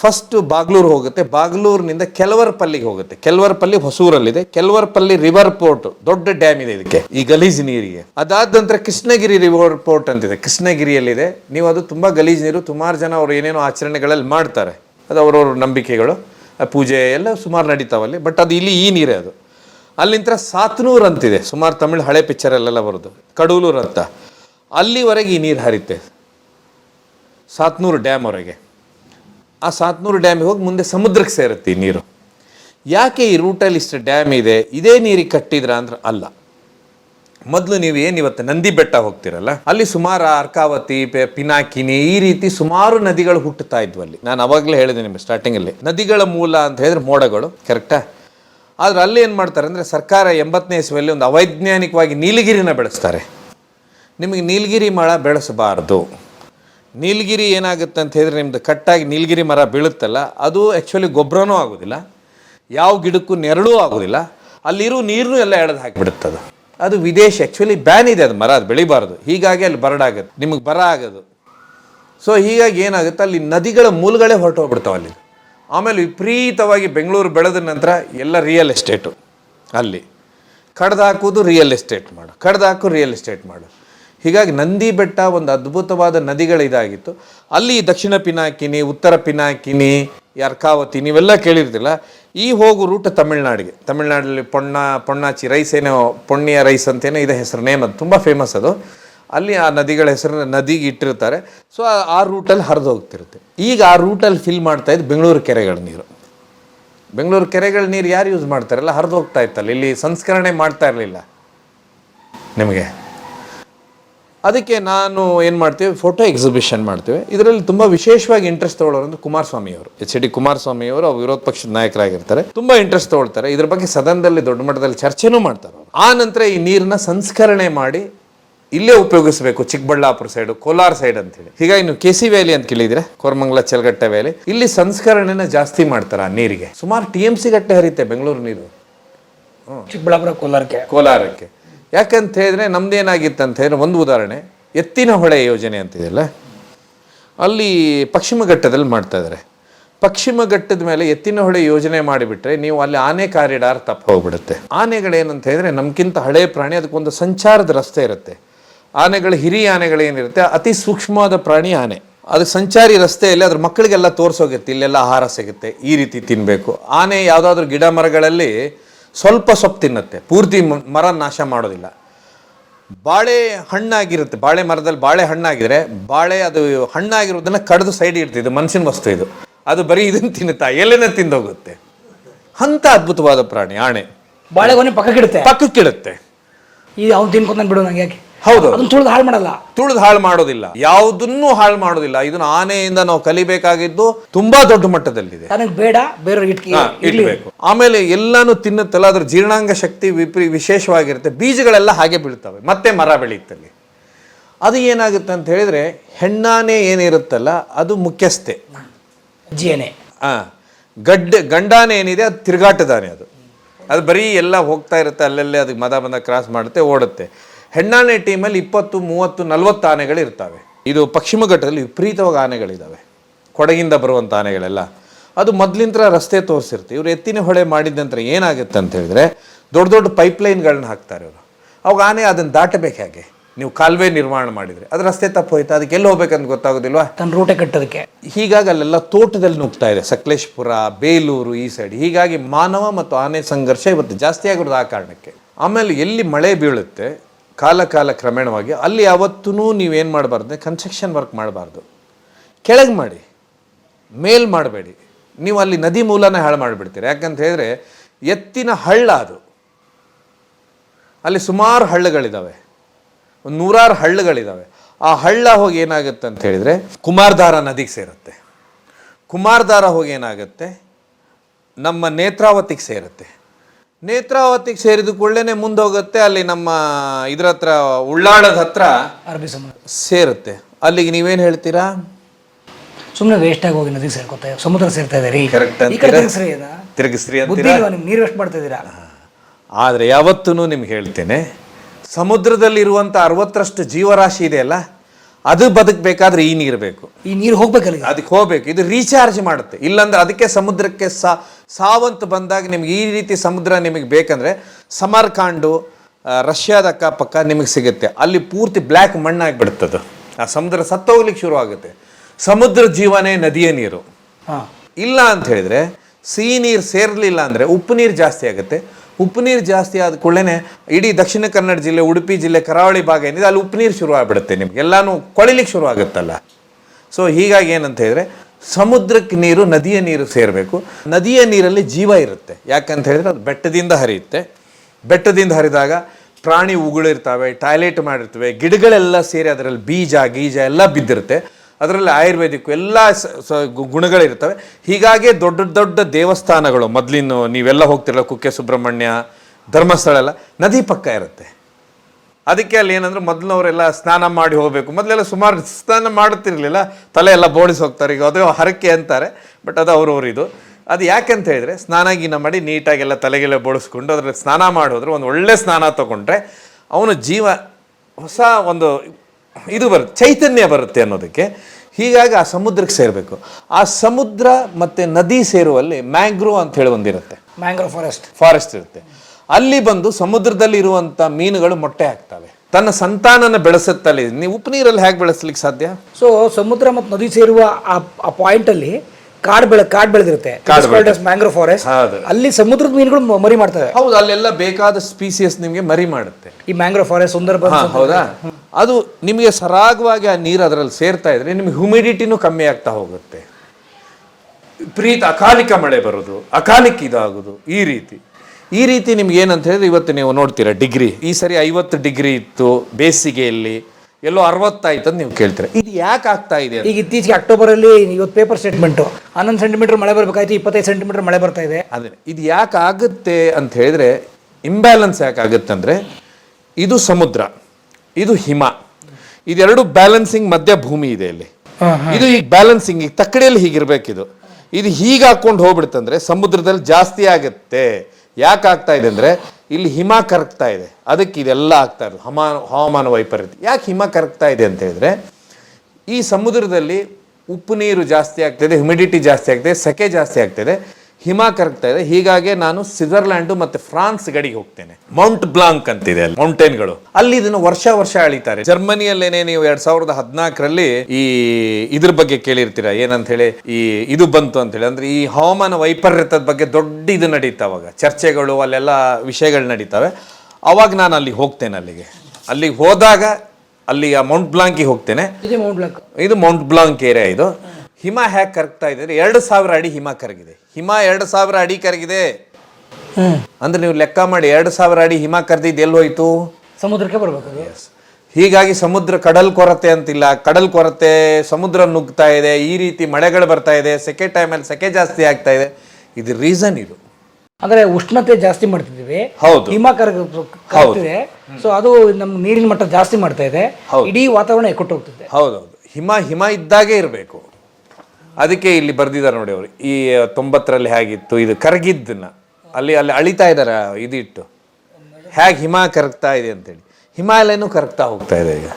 ಫಸ್ಟ್ ಬಾಗ್ಲೂರು ಹೋಗುತ್ತೆ. ಬಾಗ್ಲೂರಿನಿಂದ ಕೆಲವರಪಲ್ಲಿಗೆ ಹೋಗುತ್ತೆ. ಕೆಲವರಪಲ್ಲಿ ಹೊಸೂರಲ್ಲಿದೆ. ಕೆಲವರಪಲ್ಲಿ ರಿವರ್ ಪೋರ್ಟ್ ದೊಡ್ಡ ಡ್ಯಾಮ್ ಇದೆ ಇದಕ್ಕೆ. ಈ ಗಲೀಜ್ ನೀರಿಗೆ. ಅದಾದ ನಂತರ ಕೃಷ್ಣಗಿರಿ ರಿವರ್ ಪೋರ್ಟ್ ಅಂತಿದೆ. ಕೃಷ್ಣಗಿರಿಯಲ್ಲಿದೆ. ನೀವು ಅದು ತುಂಬ ಗಲೀಜ್ ನೀರು. ಸುಮಾರು ಜನ ಅವರು ಏನೇನೋ ಆಚರಣೆಗಳಲ್ಲಿ ಮಾಡ್ತಾರೆ. ಅದು ಅವರವ್ರ ನಂಬಿಕೆಗಳು. ಪೂಜೆ ಎಲ್ಲ ಸುಮಾರು ನಡೀತಾವಲ್ಲಿ ಬಟ್ ಅದು ಇಲ್ಲಿ ಈ ನೀರೇ ಅದು. ಅಲ್ಲಿಂದ ಸಾತ್ನೂರು ಅಂತಿದೆ. ಸುಮಾರು ತಮಿಳು ಹಳೆ ಪಿಕ್ಚರಲ್ಲೆಲ್ಲ ಬರೋದು. ಕಡೂಲೂರು ಅಂತ. ಅಲ್ಲಿವರೆಗೆ ಈ ನೀರು ಹರಿತೆ. ಸಾತ್ನೂರು ಡ್ಯಾಮ್ವರೆಗೆ ಆ ಸಾತ್ನೂರು ಡ್ಯಾಮಿಗೆ ಹೋಗಿ ಮುಂದೆ ಸಮುದ್ರಕ್ಕೆ ಸೇರುತ್ತೆ ಈ ನೀರು. ಯಾಕೆ ಈ ರೂಟಲ್ಲಿ ಇಷ್ಟು ಡ್ಯಾಮ್ ಇದೆ? ಇದೇ ನೀರಿಗೆ ಕಟ್ಟಿದ್ರ ಅಂದ್ರೆ ಅಲ್ಲ. ಮೊದಲು ನೀವು ಏನು ಇವತ್ತು ನಂದಿ ಬೆಟ್ಟ ಹೋಗ್ತಿರಲ್ಲ? ಅಲ್ಲಿ ಸುಮಾರು ಅರ್ಕಾವತಿ ಪಿನಾಕಿನಿ, ಈ ರೀತಿ ಸುಮಾರು ನದಿಗಳು ಹುಟ್ಟುತ್ತಾ ಇದ್ವು ಅಲ್ಲಿ. ನಾನು ಅವಾಗಲೇ ಹೇಳಿದೆ ನಿಮಗೆ ಸ್ಟಾರ್ಟಿಂಗಲ್ಲಿ ನದಿಗಳ ಮೂಲ ಅಂತ ಹೇಳಿದ್ರೆ ಮೋಡಗಳು ಕರೆಕ್ಟಾ ಆದರೆ ಅಲ್ಲಿ ಏನು ಮಾಡ್ತಾರೆ ಅಂದರೆ ಸರ್ಕಾರ ಎಂಬತ್ತನೇ ಇಸುವಲ್ಲಿ ಒಂದು ಅವೈಜ್ಞಾನಿಕವಾಗಿ ನೀಲಗಿರಿನ ಬೆಳೆಸ್ತಾರೆ. ನಿಮಗೆ ನೀಲಗಿರಿ ಮಳ ಬೆಳೆಸಬಾರ್ದು. ನೀಲಗಿರಿ ಏನಾಗುತ್ತೆ ಅಂತ ಹೇಳಿದ್ರೆ ನಿಮ್ಮದು ಕಟ್ಟಾಗಿ ನೀಲಗಿರಿ ಮರ ಬೀಳುತ್ತಲ್ಲ, ಅದು ಆ್ಯಕ್ಚುಲಿ ಗೊಬ್ಬರನೂ ಆಗೋದಿಲ್ಲ, ಯಾವ ಗಿಡಕ್ಕೂ ನೆರಳೂ ಆಗೋದಿಲ್ಲ, ಅಲ್ಲಿರೋ ನೀರು ಎಲ್ಲ ಎಳೆದು ಹಾಕಿಬಿಡುತ್ತದು. ಅದು ವಿದೇಶ ಆ್ಯಕ್ಚುಲಿ ಬ್ಯಾನ್ ಇದೆ ಅದು ಮರ, ಅದು ಬೆಳಿಬಾರ್ದು. ಹೀಗಾಗಿ ಅಲ್ಲಿ ಬರಡಾಗದು ನಿಮಗೆ ಬರ ಆಗೋದು. ಸೊ ಹೀಗಾಗಿ ಏನಾಗುತ್ತೆ, ಅಲ್ಲಿ ನದಿಗಳ ಮೂಲಗಳೇ ಹೊರಟೋಗ್ಬಿಡ್ತಾವೆ ಅಲ್ಲಿ. ಆಮೇಲೆ ವಿಪರೀತವಾಗಿ ಬೆಂಗಳೂರು ಬೆಳೆದ ನಂತರ ಎಲ್ಲ ರಿಯಲ್ ಎಸ್ಟೇಟು ಅಲ್ಲಿ. ಕಡ್ದು ಹಾಕೋದು ರಿಯಲ್ ಎಸ್ಟೇಟ್ ಮಾಡು, ಕಡ್ದು ಹಾಕು ರಿಯಲ್ ಎಸ್ಟೇಟ್ ಮಾಡು. ಹೀಗಾಗಿ ನಂದಿ ಬೆಟ್ಟ ಒಂದು ಅದ್ಭುತವಾದ ನದಿಗಳ ಇದಾಗಿತ್ತು. ಅಲ್ಲಿ ದಕ್ಷಿಣ ಪಿನಾಕಿನಿ, ಉತ್ತರ ಪಿನಾಕಿನಿ, ಯರ್ಕಾವತಿ, ನೀವೆಲ್ಲ ಕೇಳಿರ್ತಿಲ್ಲ ಈ ಹೋಗು ರೂಟ್ ತಮಿಳ್ನಾಡಿಗೆ. ತಮಿಳ್ನಾಡಲ್ಲಿ ಪೊಣ್ಣ, ಪೊಣ್ಣಾಚಿ ರೈಸ್ ಏನೋ, ಪೊಣ್ಣಿಯ ರೈಸ್ ಅಂತೇನೋ ಇದೆ ಹೆಸರು, ನೇಮ್ ಅದು ತುಂಬ ಫೇಮಸ್ ಅದು. ಅಲ್ಲಿ ಆ ನದಿಗಳ ಹೆಸರನ್ನ ನದಿಗೆ ಇಟ್ಟಿರ್ತಾರೆ. ಸೊ ಆ ರೂಟಲ್ಲಿ ಹರಿದು ಹೋಗ್ತಿರುತ್ತೆ. ಈಗ ಆ ರೂಟಲ್ಲಿ ಫಿಲ್ ಮಾಡ್ತಾ ಇದ್ದು ಬೆಂಗಳೂರು ಕೆರೆಗಳ ನೀರು. ಬೆಂಗಳೂರು ಕೆರೆಗಳ ನೀರು ಯಾರು ಯೂಸ್ ಮಾಡ್ತಾರಲ್ಲ, ಹರಿದು ಹೋಗ್ತಾ ಇತ್ತಲ್ಲ, ಇಲ್ಲಿ ಸಂಸ್ಕರಣೆ ಮಾಡ್ತಾ ಇರಲಿಲ್ಲ ನಿಮಗೆ? ಅದಕ್ಕೆ ನಾನು ಏನು ಮಾಡ್ತೀವಿ ಫೋಟೋ ಎಕ್ಸಿಬಿಷನ್ ಮಾಡ್ತೀವಿ. ಇದರಲ್ಲಿ ತುಂಬ ವಿಶೇಷವಾಗಿ ಇಂಟ್ರೆಸ್ಟ್ ತಗೊಳ್ಳೋರು ಅಂದ್ರೆ ಕುಮಾರಸ್ವಾಮಿ ಅವರು. ಎಚ್ ಡಿ ಕುಮಾರಸ್ವಾಮಿ ಅವರು ಅವ್ರು ವಿರೋಧ ಪಕ್ಷದ ನಾಯಕರಾಗಿರ್ತಾರೆ. ತುಂಬ ಇಂಟ್ರೆಸ್ಟ್ ತಗೊಳ್ತಾರೆ. ಇದ್ರ ಬಗ್ಗೆ ಸದನದಲ್ಲಿ ದೊಡ್ಡ ಮಟ್ಟದಲ್ಲಿ ಚರ್ಚೆನೂ ಮಾಡ್ತಾರೆ. ಆ ನಂತರ ಈ ನೀರನ್ನ ಸಂಸ್ಕರಣೆ ಮಾಡಿ ಇಲ್ಲೇ ಉಪಯೋಗಿಸಬೇಕು ಚಿಕ್ಕಬಳ್ಳಾಪುರ ಸೈಡು ಕೋಲಾರ ಸೈಡ್ ಅಂತೇಳಿ ಹೀಗಾಗಿ ನೀವು ಕೆ ಸಿ ವ್ಯಾಲಿ ಅಂತ ಕೇಳಿದ್ರೆ ಕೋರಮಂಗಲ ಚೆಲ್ಗಟ್ಟೆ ವ್ಯಾಲಿ ಇಲ್ಲಿ ಸಂಸ್ಕರಣೆನ ಜಾಸ್ತಿ ಮಾಡ್ತಾರೆ ಆ ನೀರಿಗೆ. ಸುಮಾರು ಟಿ ಎಂ ಸಿ ಗಟ್ಟೆ ಹರಿಯುತ್ತೆ ಬೆಂಗಳೂರು ನೀರು. ಚಿಕ್ಕಬಳ್ಳಾಪುರ ಕೋಲಾರಕ್ಕೆ. ಕೋಲಾರಕ್ಕೆ. ಯಾಕಂತ ಹೇಳಿದ್ರೆ ನಮ್ದೇನಾಗಿತ್ತು ಅಂತ ಹೇಳಿದ್ರೆ ಒಂದು ಉದಾಹರಣೆ, ಎತ್ತಿನ ಹೊಳೆ ಯೋಜನೆ ಅಂತಿದೆಯಲ್ಲ ಅಲ್ಲಿ ಪಶ್ಚಿಮ ಘಟ್ಟದಲ್ಲಿ ಮಾಡ್ತಾ ಇದ್ದಾರೆ. ಪಶ್ಚಿಮ ಘಟ್ಟದ ಮೇಲೆ ಎತ್ತಿನ ಹೊಳೆ ಯೋಜನೆ ಮಾಡಿಬಿಟ್ರೆ ನೀವು ಅಲ್ಲಿ ಆನೆ ಕಾರಿಡಾರ್ ತಪ್ಪ ಹೋಗ್ಬಿಡುತ್ತೆ. ಆನೆಗಳೇನಂತ ಹೇಳಿದ್ರೆ ನಮ್ಗಿಂತ ಹಳೆ ಪ್ರಾಣಿ, ಅದಕ್ಕೊಂದು ಸಂಚಾರದ ರಸ್ತೆ ಇರುತ್ತೆ. ಆನೆಗಳು ಹಿರಿಯ ಆನೆಗಳೇನಿರುತ್ತೆ, ಅತಿ ಸೂಕ್ಷ್ಮವಾದ ಪ್ರಾಣಿ ಆನೆ. ಅದು ಸಂಚಾರಿ ರಸ್ತೆಯಲ್ಲಿ ಅದ್ರ ಮಕ್ಕಳಿಗೆಲ್ಲ ತೋರಿಸೋಗುತ್ತೆ ಇಲ್ಲೆಲ್ಲ ಆಹಾರ ಸಿಗುತ್ತೆ, ಈ ರೀತಿ ತಿನ್ನಬೇಕು ಆನೆ ಯಾವುದಾದ್ರೂ ಗಿಡ ಮರಗಳಲ್ಲಿ ಸ್ವಲ್ಪ ಸೊಪ್ಪು ತಿನ್ನುತ್ತೆ. ಪೂರ್ತಿ ಮರ ನಾಶ ಮಾಡೋದಿಲ್ಲ. ಬಾಳೆ ಹಣ್ಣಾಗಿರುತ್ತೆ. ಬಾಳೆ ಮರದಲ್ಲಿ ಬಾಳೆ ಹಣ್ಣಾಗಿದ್ರೆ ಬಾಳೆ ಅದು ಹಣ್ಣಾಗಿರೋದನ್ನ ಕಡಿದು ಸೈಡ್ ಇಡ್ತಿದ್ದು ಮನುಷ್ಯನ ವಸ್ತು ಇದು. ಅದು ಬರೀ ಇದನ್ನ ತಿನ್ನುತ್ತಾ ಎಲೆನ ತಿಂದೋಗುತ್ತೆ. ಅಂತ ಅದ್ಭುತವಾದ ಪ್ರಾಣಿ ಆಣೆ. ಬಾಳೆಗೊನೆ ಪಕ್ಕಕ್ಕಿಡುತ್ತೆ. ಪಕ್ಕಕ್ಕಿಡುತ್ತೆ. ಇದು ಅವ್ನು ತಿನ್ಕೊಂತಾನೆ ಬಿಡು ನಂಗೆ ಯಾಕೆ? ಹೌದು. ಅದನ್ನ ತುಳಿದು ಹಾಳು ಮಾಡಲ್ಲ. ತುಳಿದು ಹಾಳು ಮಾಡೋದಿಲ್ಲ. ಯಾವುದನ್ನು ಹಾಳು ಮಾಡೋದಿಲ್ಲ. ಇದನ್ನ ಆನೆಯಿಂದ ನಾವು ಕಲಿಬೇಕಾಗಿದ್ದು ತುಂಬಾ ದೊಡ್ಡ ಮಟ್ಟದಲ್ಲಿದೆ. ನನಗೆ ಬೇಡ ಬೇರೆಯವ್ರಿಗೆ ಹಾ, ಆಮೇಲೆ ಎಲ್ಲಾನು ತಿನ್ನುತ್ತಲ್ಲ ಅದ್ರ ಜೀರ್ಣಾಂಗ ಶಕ್ತಿ ವಿಪರಿ ವಿಶೇಷವಾಗಿರುತ್ತೆ. ಬೀಜಗಳೆಲ್ಲ ಹಾಗೆ ಬೀಳ್ತವೆ. ಮತ್ತೆ ಮರ ಬೆಳೆಯುತ್ತಲ್ಲಿ ಅದು ಏನಾಗುತ್ತೆ ಅಂತ ಹೇಳಿದ್ರೆ ಹೆಣ್ಣಾನೆ ಏನಿರುತ್ತಲ್ಲ ಅದು ಮುಖ್ಯಸ್ಥೆ. ಜೇನೆ ಆ ಗಡ್ಡ ಗಂಡಾನೆ ಏನಿದೆ ಅದು ತಿರುಗಾಟದಾನೆ ಅದು. ಅದು ಬರೀ ಎಲ್ಲ ಹೋಗ್ತಾ ಇರುತ್ತೆ ಅಲ್ಲಲ್ಲೇ ಅದಕ್ಕೆ ಮದ ಮದ ಕ್ರಾಸ್ ಮಾಡುತ್ತೆ ಓಡುತ್ತೆ. ಹೆಣ್ಣಾನೆ ಟೀಮಲ್ಲಿ ಇಪ್ಪತ್ತು ಮೂವತ್ತು ನಲವತ್ತು ಆನೆಗಳು ಇರ್ತವೆ. ಇದು ಪಶ್ಚಿಮ ಘಟ್ಟದಲ್ಲಿ ವಿಪರೀತವಾಗಿ ಆನೆಗಳಿದ್ದಾವೆ ಕೊಡಗಿಂದ ಬರುವಂಥ ಆನೆಗಳೆಲ್ಲ. ಅದು ಮೊದಲಿಂದ ರಸ್ತೆ ತೋರಿಸಿರ್ತೀವಿ ಇವರು ಎತ್ತಿನ ಹೊಳೆ ಮಾಡಿದ ನಂತರ ಏನಾಗುತ್ತೆ ಅಂತ ಹೇಳಿದ್ರೆ ದೊಡ್ಡ ದೊಡ್ಡ ಪೈಪ್ಲೈನ್ಗಳನ್ನ ಹಾಕ್ತಾರೆ ಇವರು. ಅವಾಗ ಆನೆ ಅದನ್ನು ದಾಟಬೇಕು ಹೇಗೆ? ನೀವು ಕಾಲುವೆ ನಿರ್ಮಾಣ ಮಾಡಿದರೆ. ಅದು ರಸ್ತೆ ತಪ್ಪು ಹೋಯ್ತು? ಅದಕ್ಕೆ ಎಲ್ಲಿ ಹೋಗ್ಬೇಕಂತ ಗೊತ್ತಾಗೋದಿಲ್ವಾ? ತನ್ನ ರೂಟೆ ಕಟ್ಟೋದಕ್ಕೆ. ಹೀಗಾಗಿ ಅಲ್ಲೆಲ್ಲ ತೋಟದಲ್ಲಿ ನುಗ್ತಾ ಇದೆ. ಸಕಲೇಶ್ಪುರ ಬೇಲೂರು ಈ ಸೈಡ್ ಹೀಗಾಗಿ ಮಾನವ ಮತ್ತು ಆನೆ ಸಂಘರ್ಷ ಇವತ್ತು ಜಾಸ್ತಿ ಆಗಿರೋದು ಆ ಕಾರಣಕ್ಕೆ. ಆಮೇಲೆ ಎಲ್ಲಿ ಮಳೆ ಬೀಳುತ್ತೆ? ಕಾಲ ಕಾಲ ಕ್ರಮೇಣವಾಗಿ ಅಲ್ಲಿ ಯಾವತ್ತೂ ನೀವೇನು ಮಾಡಬಾರ್ದು? ಕನ್ಸ್ಟ್ರಕ್ಷನ್ ವರ್ಕ್ ಮಾಡಬಾರ್ದು. ಕೆಳಗೆ ಮಾಡಿ. ಮೇಲ್ ಮಾಡಬೇಡಿ. ನೀವು ಅಲ್ಲಿ ನದಿ ಮೂಲನ ಹಾಳು ಮಾಡಿಬಿಡ್ತೀರಿ. ಯಾಕಂತ ಹೇಳಿದ್ರೆ ಎತ್ತಿನ ಹಳ್ಳ ಅದು. ಅಲ್ಲಿ ಸುಮಾರು ಹಳ್ಳಗಳಿದ್ದಾವೆ ಒಂದು ನೂರಾರು ಹಳ್ಳಗಳಿದ್ದಾವೆ ಆ ಹಳ್ಳ ಹೋಗಿ ಏನಾಗುತ್ತೆ ಅಂತ ಹೇಳಿದರೆ ಕುಮಾರಧಾರ ನದಿಗೆ ಸೇರುತ್ತೆ. ಕುಮಾರಧಾರ ಹೋಗಿ ಏನಾಗುತ್ತೆ? ನಮ್ಮ ನೇತ್ರಾವತಿಗೆ ಸೇರುತ್ತೆ. ನೇತ್ರಾವತಿಗೆ ಸೇರಿದ ಕೂಡಲೇ ಮುಂದೆ ಹೋಗುತ್ತೆ ಅಲ್ಲಿ ನಮ್ಮ ಇದ್ರ ಹತ್ರ ಉಳ್ಳಾಳದ ಹತ್ರ ಅರಬ್ಬಿ ಸಮುದ್ರ. ಸೇರುತ್ತೆ. ಅಲ್ಲಿಗೆ ನೀವೇನು ಹೇಳ್ತೀರಾ? ಸುಮ್ಮನೆ ವೇಸ್ಟ್ ಆಗಿ ಹೋಗಿ ನದಿಗೆ ಸೇರ್ಕೊತಾ ಸಮುದ್ರ ಸೇರ್ತಾ ಇದೆ ರೀ ಕರೆಕ್ಟ್ ಅಂತೀರಾ? ತಿರ್ಗಿಸ್ರಿ ಬುದ್ಧಿ ಅಂತೀರಾ? ನೀರು ವೇಸ್ಟ್ ಮಾಡ್ತಾ ಇದ್ದೀರಾ? ಆದರೆ ಯಾವತ್ತೂ ನಿಮ್ಗೆ ಹೇಳ್ತೇನೆ ಸಮುದ್ರದಲ್ಲಿರುವಂಥ ಅರವತ್ತರಷ್ಟು ಜೀವರಾಶಿ ಇದೆಯಲ್ಲ ಅದು ಬದುಕಬೇಕಾದ್ರೆ ಈ ನೀರು ಬೇಕು. ಈ ನೀರು ಹೋಗ್ಬೇಕಲ್ಲ. ಅದಕ್ಕೆ ಹೋಗ್ಬೇಕು. ಇದು ರೀಚಾರ್ಜ್ ಮಾಡುತ್ತೆ. ಇಲ್ಲಾಂದ್ರೆ ಅದಕ್ಕೆ ಸಮುದ್ರಕ್ಕೆ ಸಾ ಸಾವಂತ ಬಂದಾಗ ನಿಮ್ಗೆ ಈ ರೀತಿ ಸಮುದ್ರ ನಿಮಗೆ ಬೇಕಂದ್ರೆ ಸಮರ್ಕಾಂಡು ರಷ್ಯಾದ ಅಕ್ಕಪಕ್ಕ ನಿಮಗೆ ಸಿಗುತ್ತೆ. ಅಲ್ಲಿ ಪೂರ್ತಿ ಬ್ಲ್ಯಾಕ್ ಮಣ್ಣಾಗಿಬಿಡ್ತದೆ. ಆ ಸಮುದ್ರ ಸತ್ತೋಗ್ಲಿಕ್ಕೆ ಶುರು ಆಗುತ್ತೆ. ಸಮುದ್ರ ಜೀವನೇ ನದಿಯ ನೀರು. ಹಾ. ಇಲ್ಲ ಅಂತ ಹೇಳಿದ್ರೆ ಸಿಹಿ ನೀರು ಸೇರಲಿಲ್ಲ ಅಂದರೆ ಉಪ್ಪು ನೀರು ಜಾಸ್ತಿ ಆಗುತ್ತೆ. ಉಪ್ಪು ನೀರು ಜಾಸ್ತಿ ಆದ ಕೂಡಲೇ ಇಡೀ ದಕ್ಷಿಣ ಕನ್ನಡ ಜಿಲ್ಲೆ, ಉಡುಪಿ ಜಿಲ್ಲೆ, ಕರಾವಳಿ ಭಾಗ ಏನಿದೆ, ಅಲ್ಲಿ ಉಪ್ಪು ನೀರು ಶುರು ಆಗ್ಬಿಡುತ್ತೆ ನಿಮ್ಗೆ. ಎಲ್ಲಾನು ಕೊಳಿಲಿಕ್ಕೆ ಶುರು ಆಗುತ್ತಲ್ಲ. ಸೊ ಹೀಗಾಗಿ ಏನಂತ ಹೇಳಿದ್ರೆ ಸಮುದ್ರಕ್ಕೆ ನೀರು, ನದಿಯ ನೀರು ಸೇರಬೇಕು. ನದಿಯ ನೀರಲ್ಲಿ ಜೀವ ಇರುತ್ತೆ. ಯಾಕಂತ ಹೇಳಿದ್ರೆ ಅದು ಬೆಟ್ಟದಿಂದ ಹರಿಯುತ್ತೆ. ಬೆಟ್ಟದಿಂದ ಹರಿದಾಗ ಪ್ರಾಣಿ ಉಗುಳಿರ್ತವೆ, ಟಾಯ್ಲೆಟ್ ಮಾಡಿರ್ತವೆ, ಗಿಡಗಳೆಲ್ಲ ಸೇರಿ ಅದರಲ್ಲಿ ಬೀಜ, ಗೀಜ ಎಲ್ಲ ಬಿದ್ದಿರುತ್ತೆ. ಅದರಲ್ಲಿ ಆಯುರ್ವೇದಿಕ್ ಎಲ್ಲ ಗುಣಗಳಿರ್ತವೆ ಹೀಗಾಗಿ ದೊಡ್ಡ ದೊಡ್ಡ ದೇವಸ್ಥಾನಗಳು ಮೊದಲಿನ ನೀವೆಲ್ಲ ಹೋಗ್ತಿರಲ್ಲ, ಕುಕ್ಕೆ ಸುಬ್ರಹ್ಮಣ್ಯ, ಧರ್ಮಸ್ಥಳ ಎಲ್ಲ, ನದಿ ಪಕ್ಕ ಇರುತ್ತೆ. ಅದಕ್ಕೆ ಅಲ್ಲಿ ಏನಂದ್ರೆ ಮೊದಲಿನವರೆಲ್ಲ ಸ್ನಾನ ಮಾಡಿ ಹೋಗಬೇಕು. ಮೊದಲೆಲ್ಲ ಸುಮಾರು ಸ್ನಾನ ಮಾಡುತ್ತಿರಲಿಲ್ಲ. ತಲೆ ಎಲ್ಲ ಬೋಳಿಸಿ ಹೋಗ್ತಾರೆ. ಈಗ ಅದು ಹರಕೆ ಅಂತಾರೆ, ಬಟ್ ಅದು ಅವ್ರವ್ರ ಇದು ಅದು ಅಂತ ಹೇಳಿದ್ರೆ ಸ್ನಾನ ಗೀನ ಮಾಡಿ ನೀಟಾಗೆಲ್ಲ ತಲೆಗೆಲ್ಲ ಬೋಳಿಸ್ಕೊಂಡು ಅದರಲ್ಲಿ ಸ್ನಾನ ಮಾಡೋದ್ರೆ ಒಂದು ಒಳ್ಳೆ ಸ್ನಾನ ತಗೊಂಡ್ರೆ, ಅವನು ಜೀವ, ಹೊಸ ಒಂದು ಇದು ಬರುತ್ತೆ ಚೈತನ್ಯ ಬರುತ್ತೆ ಅನ್ನೋದಕ್ಕೆ ಹೀಗಾಗಿ ಆ ಸಮುದ್ರಕ್ಕೆ ಸೇರಬೇಕು. ಆ ಸಮುದ್ರ ಮತ್ತು ನದಿ ಸೇರುವಲ್ಲಿ ಮ್ಯಾಂಗ್ರೋವ್ ಅಂತ ಹೇಳಿ ಒಂದಿರುತ್ತೆ. ಮ್ಯಾಂಗ್ರೋ ಫಾರೆಸ್ಟ್ ಫಾರೆಸ್ಟ್ ಇರುತ್ತೆ. ಅಲ್ಲಿ ಬಂದು ಸಮುದ್ರದಲ್ಲಿ ಇರುವಂತ ಮೀನುಗಳು ಮೊಟ್ಟೆ ಹಾಕ್ತವೆ. ತನ್ನ ಸಂತಾನನ ಬೆಳೆಸುತ್ತಲ್ಲಿ ನೀವು ಉಪ್ಪು ನೀರಲ್ಲಿ ಹೇಗೆ ಬೆಳೆಸ್ಲಿಕ್ಕೆ ಸಾಧ್ಯ? ಸೊ ಸಮುದ್ರ ಮತ್ತು ನದಿ ಸೇರುವ ಆ ಆ ಪಾಯಿಂಟ್ ಅಲ್ಲಿ ಕಾಡ್ ಬೆಳೆ ಕಾಡ್ ಬೆಳೆದಿರುತ್ತೆ. ಮ್ಯಾಂಗ್ರೋ ಫಾರೆಸ್ಟ್ ಅಲ್ಲಿ ಸಮುದ್ರದ ಮೀನುಗಳು ಮರಿ ಮಾಡ್ತವೆ. ಹೌದು ಅಲ್ಲೆಲ್ಲ ಬೇಕಾದ ಸ್ಪೀಸಿಯಸ್ ನಿಮಗೆ ಮರಿ ಮಾಡುತ್ತೆ. ಈ ಮ್ಯಾಂಗ್ರೋ ಫಾರೆಸ್ಟ್ ಸುಂದರ ಹೌದಾ? ಅದು ನಿಮಗೆ ಸರಾಗವಾಗಿ ಆ ನೀರು ಅದರಲ್ಲಿ ಸೇರ್ತಾ ಇದ್ರೆ ನಿಮಗೆ ಹ್ಯುಮಿಡಿಟಿನೂ ಕಮ್ಮಿ ಆಗ್ತಾ ಹೋಗುತ್ತೆ. ಪ್ರೀತ ಅಕಾಲಿಕ ಮಳೆ ಬರೋದು ಅಕಾಲಿಕ ಇದಾಗೋದು ಈ ರೀತಿ. ಈ ರೀತಿ ನಿಮ್ಗೆ ಏನಂತ ಹೇಳಿದ್ರೆ ಇವತ್ತು ನೀವು ನೋಡ್ತೀರಾ ಡಿಗ್ರಿ. ಈ ಸರಿ ಐವತ್ತು ಡಿಗ್ರಿ ಇತ್ತು ಬೇಸಿಗೆಯಲ್ಲಿ. ಎಲ್ಲೋ ಅರವತ್ತಾಯ್ತು ಅಂತ ನೀವು ಕೇಳ್ತೀರಾ. ಇದು ಯಾಕೆ ಆಗ್ತಾ ಇದೆ ಈಗ ಇತ್ತೀಚೆಗೆ ಅಕ್ಟೋಬರ್ ಅಲ್ಲಿ ಇವತ್ತು ಪೇಪರ್ ಸ್ಟೇಟ್ಮೆಂಟ್ ಹನ್ನೊಂದು ಸೆಂಟಿಮೀಟರ್ ಮಳೆ ಬರಬೇಕಾಯ್ತು ಇಪ್ಪತ್ತೈದು ಸೆಂಟಿಮೀಟರ್ ಮಳೆ ಬರ್ತಾ ಇದೆ. ಅದೇ ಇದು ಯಾಕೆ ಆಗುತ್ತೆ ಅಂತ ಹೇಳಿದ್ರೆ ಇಂಬ್ಯಾಲೆನ್ಸ್ ಯಾಕೆ ಆಗುತ್ತೆ ಅಂದ್ರೆ ಇದು ಸಮುದ್ರ ಇದು ಹಿಮ ಇದೆರಡು ಬ್ಯಾಲೆನ್ಸಿಂಗ್ ಮಧ್ಯ ಭೂಮಿ ಇದೆ ಇಲ್ಲಿ. ಇದು ಈಗ ಬ್ಯಾಲೆನ್ಸಿಂಗ್ ಈಗ ತಕ್ಕಡಿಯಲ್ಲಿ ಹೀಗಿರ್ಬೇಕಿದು. ಇದು ಹೀಗೆ ಹಾಕೊಂಡು ಹೋಗ್ಬಿಡ್ತಂದ್ರೆ ಸಮುದ್ರದಲ್ಲಿ ಜಾಸ್ತಿ ಆಗುತ್ತೆ. ಯಾಕೆ ಆಗ್ತಾ ಇದೆ ಅಂದ್ರೆ ಇಲ್ಲಿ ಹಿಮ ಕರಗ್ತಾ ಇದೆ. ಅದಕ್ಕೆ ಇದೆಲ್ಲ ಆಗ್ತಾ ಇರೋದು. ಹಮಾ, ಹವಾಮಾನ ವೈಪರೀತ್ಯ. ಯಾಕೆ ಹಿಮ ಕರಗ್ತಾ ಇದೆ ಅಂತ ಹೇಳಿದ್ರೆ, ಈ ಸಮುದ್ರದಲ್ಲಿ ಉಪ್ಪು ನೀರು ಜಾಸ್ತಿ ಆಗ್ತಿದೆ ಹ್ಯುಮಿಡಿಟಿ ಜಾಸ್ತಿ ಆಗ್ತಿದೆ ಸೆಕೆ ಜಾಸ್ತಿ ಆಗ್ತಿದೆ ಹಿಮ ಕರಗ್ತಾ ಇದೆ. ಹೀಗಾಗಿ ನಾನು ಸ್ವಿಟ್ಜರ್ಲ್ಯಾಂಡು ಮತ್ತೆ ಫ್ರಾನ್ಸ್ ಗಡಿಗೆ ಹೋಗ್ತೇನೆ. ಮೌಂಟ್ ಬ್ಲಾಂಕ್ ಅಂತಿದೆ ಅಲ್ಲಿ ಮೌಂಟೇನ್ಗಳು. ಅಲ್ಲಿ ಇದನ್ನು ವರ್ಷ ವರ್ಷ ಅಳಿತಾರೆ. ಜರ್ಮನಿಯಲ್ಲೇನೆ ನೀವು ಎರಡ್ ಸಾವಿರದ ಹದಿನಾಲ್ಕರಲ್ಲಿ ಈ ಇದ್ರ ಬಗ್ಗೆ ಕೇಳಿರ್ತೀರಾ? ಏನಂತ ಹೇಳಿ ಈ ಇದು ಬಂತು ಅಂತ ಹೇಳಿ ಅಂದ್ರೆ ಈ ಹವಾಮಾನ ವೈಪರ್ಯತದ ಬಗ್ಗೆ ದೊಡ್ಡ ಇದು ನಡೀತಾ ಅವಾಗ. ಚರ್ಚೆಗಳು ಅಲ್ಲೆಲ್ಲ ವಿಷಯಗಳು ನಡೀತಾವೆ. ಅವಾಗ ನಾನು ಅಲ್ಲಿ ಹೋಗ್ತೇನೆ ಅಲ್ಲಿಗೆ. ಅಲ್ಲಿಗೆ ಹೋದಾಗ ಅಲ್ಲಿ ಆ ಮೌಂಟ್ ಬ್ಲಾಂಕಿಗೆ ಹೋಗ್ತೇನೆ. ಇದೇ ಮೌಂಟ್ ಬ್ಲಾಕ್. ಇದು ಮೌಂಟ್ ಬ್ಲಾಂಕ್ ಏರಿಯಾ ಇದು. ಹಿಮ ಹೇಗೆ ಕರಗ್ತಾ ಇದೆ ಎರಡು ಸಾವಿರ ಅಡಿ ಹಿಮ ಕರಗಿದೆ. ಹಿಮ ಎರಡು ಸಾವಿರ ಅಡಿ ಕರಗಿದೆ. ಅಂದ್ರೆ ನೀವು ಲೆಕ್ಕ ಮಾಡಿ ಎರಡು ಸಾವಿರ ಅಡಿ ಹಿಮ ಕರೆದಿದ್ದು ಎಲ್ಲಿ ಹೋಯ್ತು? ಸಮುದ್ರಕ್ಕೆ ಬರ್ಬೇಕು ಹೀಗಾಗಿ ಸಮುದ್ರ ಕಡಲ್ ಕೊರತೆ ಅಂತಿಲ್ಲ. ಕಡಲ್ ಕೊರತೆ ಸಮುದ್ರ ನುಗ್ತಾ ಇದೆ. ಈ ರೀತಿ ಮಳೆಗಳು ಬರ್ತಾ ಇದೆ. ಸೆಕೆ ಟೈಮಲ್ಲಿ ಸೆಕೆ ಜಾಸ್ತಿ ಆಗ್ತಾ ಇದೆ. ಇದು ರೀಸನ್ ಇದು. ಅಂದ್ರೆ ಉಷ್ಣತೆ ಜಾಸ್ತಿ ಮಾಡ್ತಿದೀವಿ ಹೌದು. ಹಿಮ ಕರಗಿದೆ ಸೊ ಅದು ನಮ್ಮ ನೀರಿನ ಮಟ್ಟ ಜಾಸ್ತಿ ಮಾಡ್ತಾ ಇದೆ. ಇಡೀ ವಾತಾವರಣ ಕೊಟ್ಟು ಹೋಗ್ತಿದೆ. ಹೌದೌದು. ಹಿಮ ಹಿಮ ಇದ್ದಾಗೆ ಇರಬೇಕು. ಅದಕ್ಕೆ ಇಲ್ಲಿ ಬರ್ದಿದ್ದಾರೆ ನೋಡಿ ಅವರು. ಈ ತೊಂಬತ್ತರಲ್ಲಿ ಹೇಗಿತ್ತು, ಇದು ಕರಗಿದ್ದನ್ನ. ಅಲ್ಲಿ ಅಲ್ಲಿ ಅಳಿತಾ ಇದ್ದಾರೆ ಇದಿಟ್ಟು. ಹೇಗೆ ಹಿಮ ಕರಗ್ತಾ ಇದೆ ಅಂತೇಳಿ. ಹಿಮಾಲಯನೂ ಕರಗ್ತಾ ಹೋಗ್ತಾ ಇದೆ ಈಗ.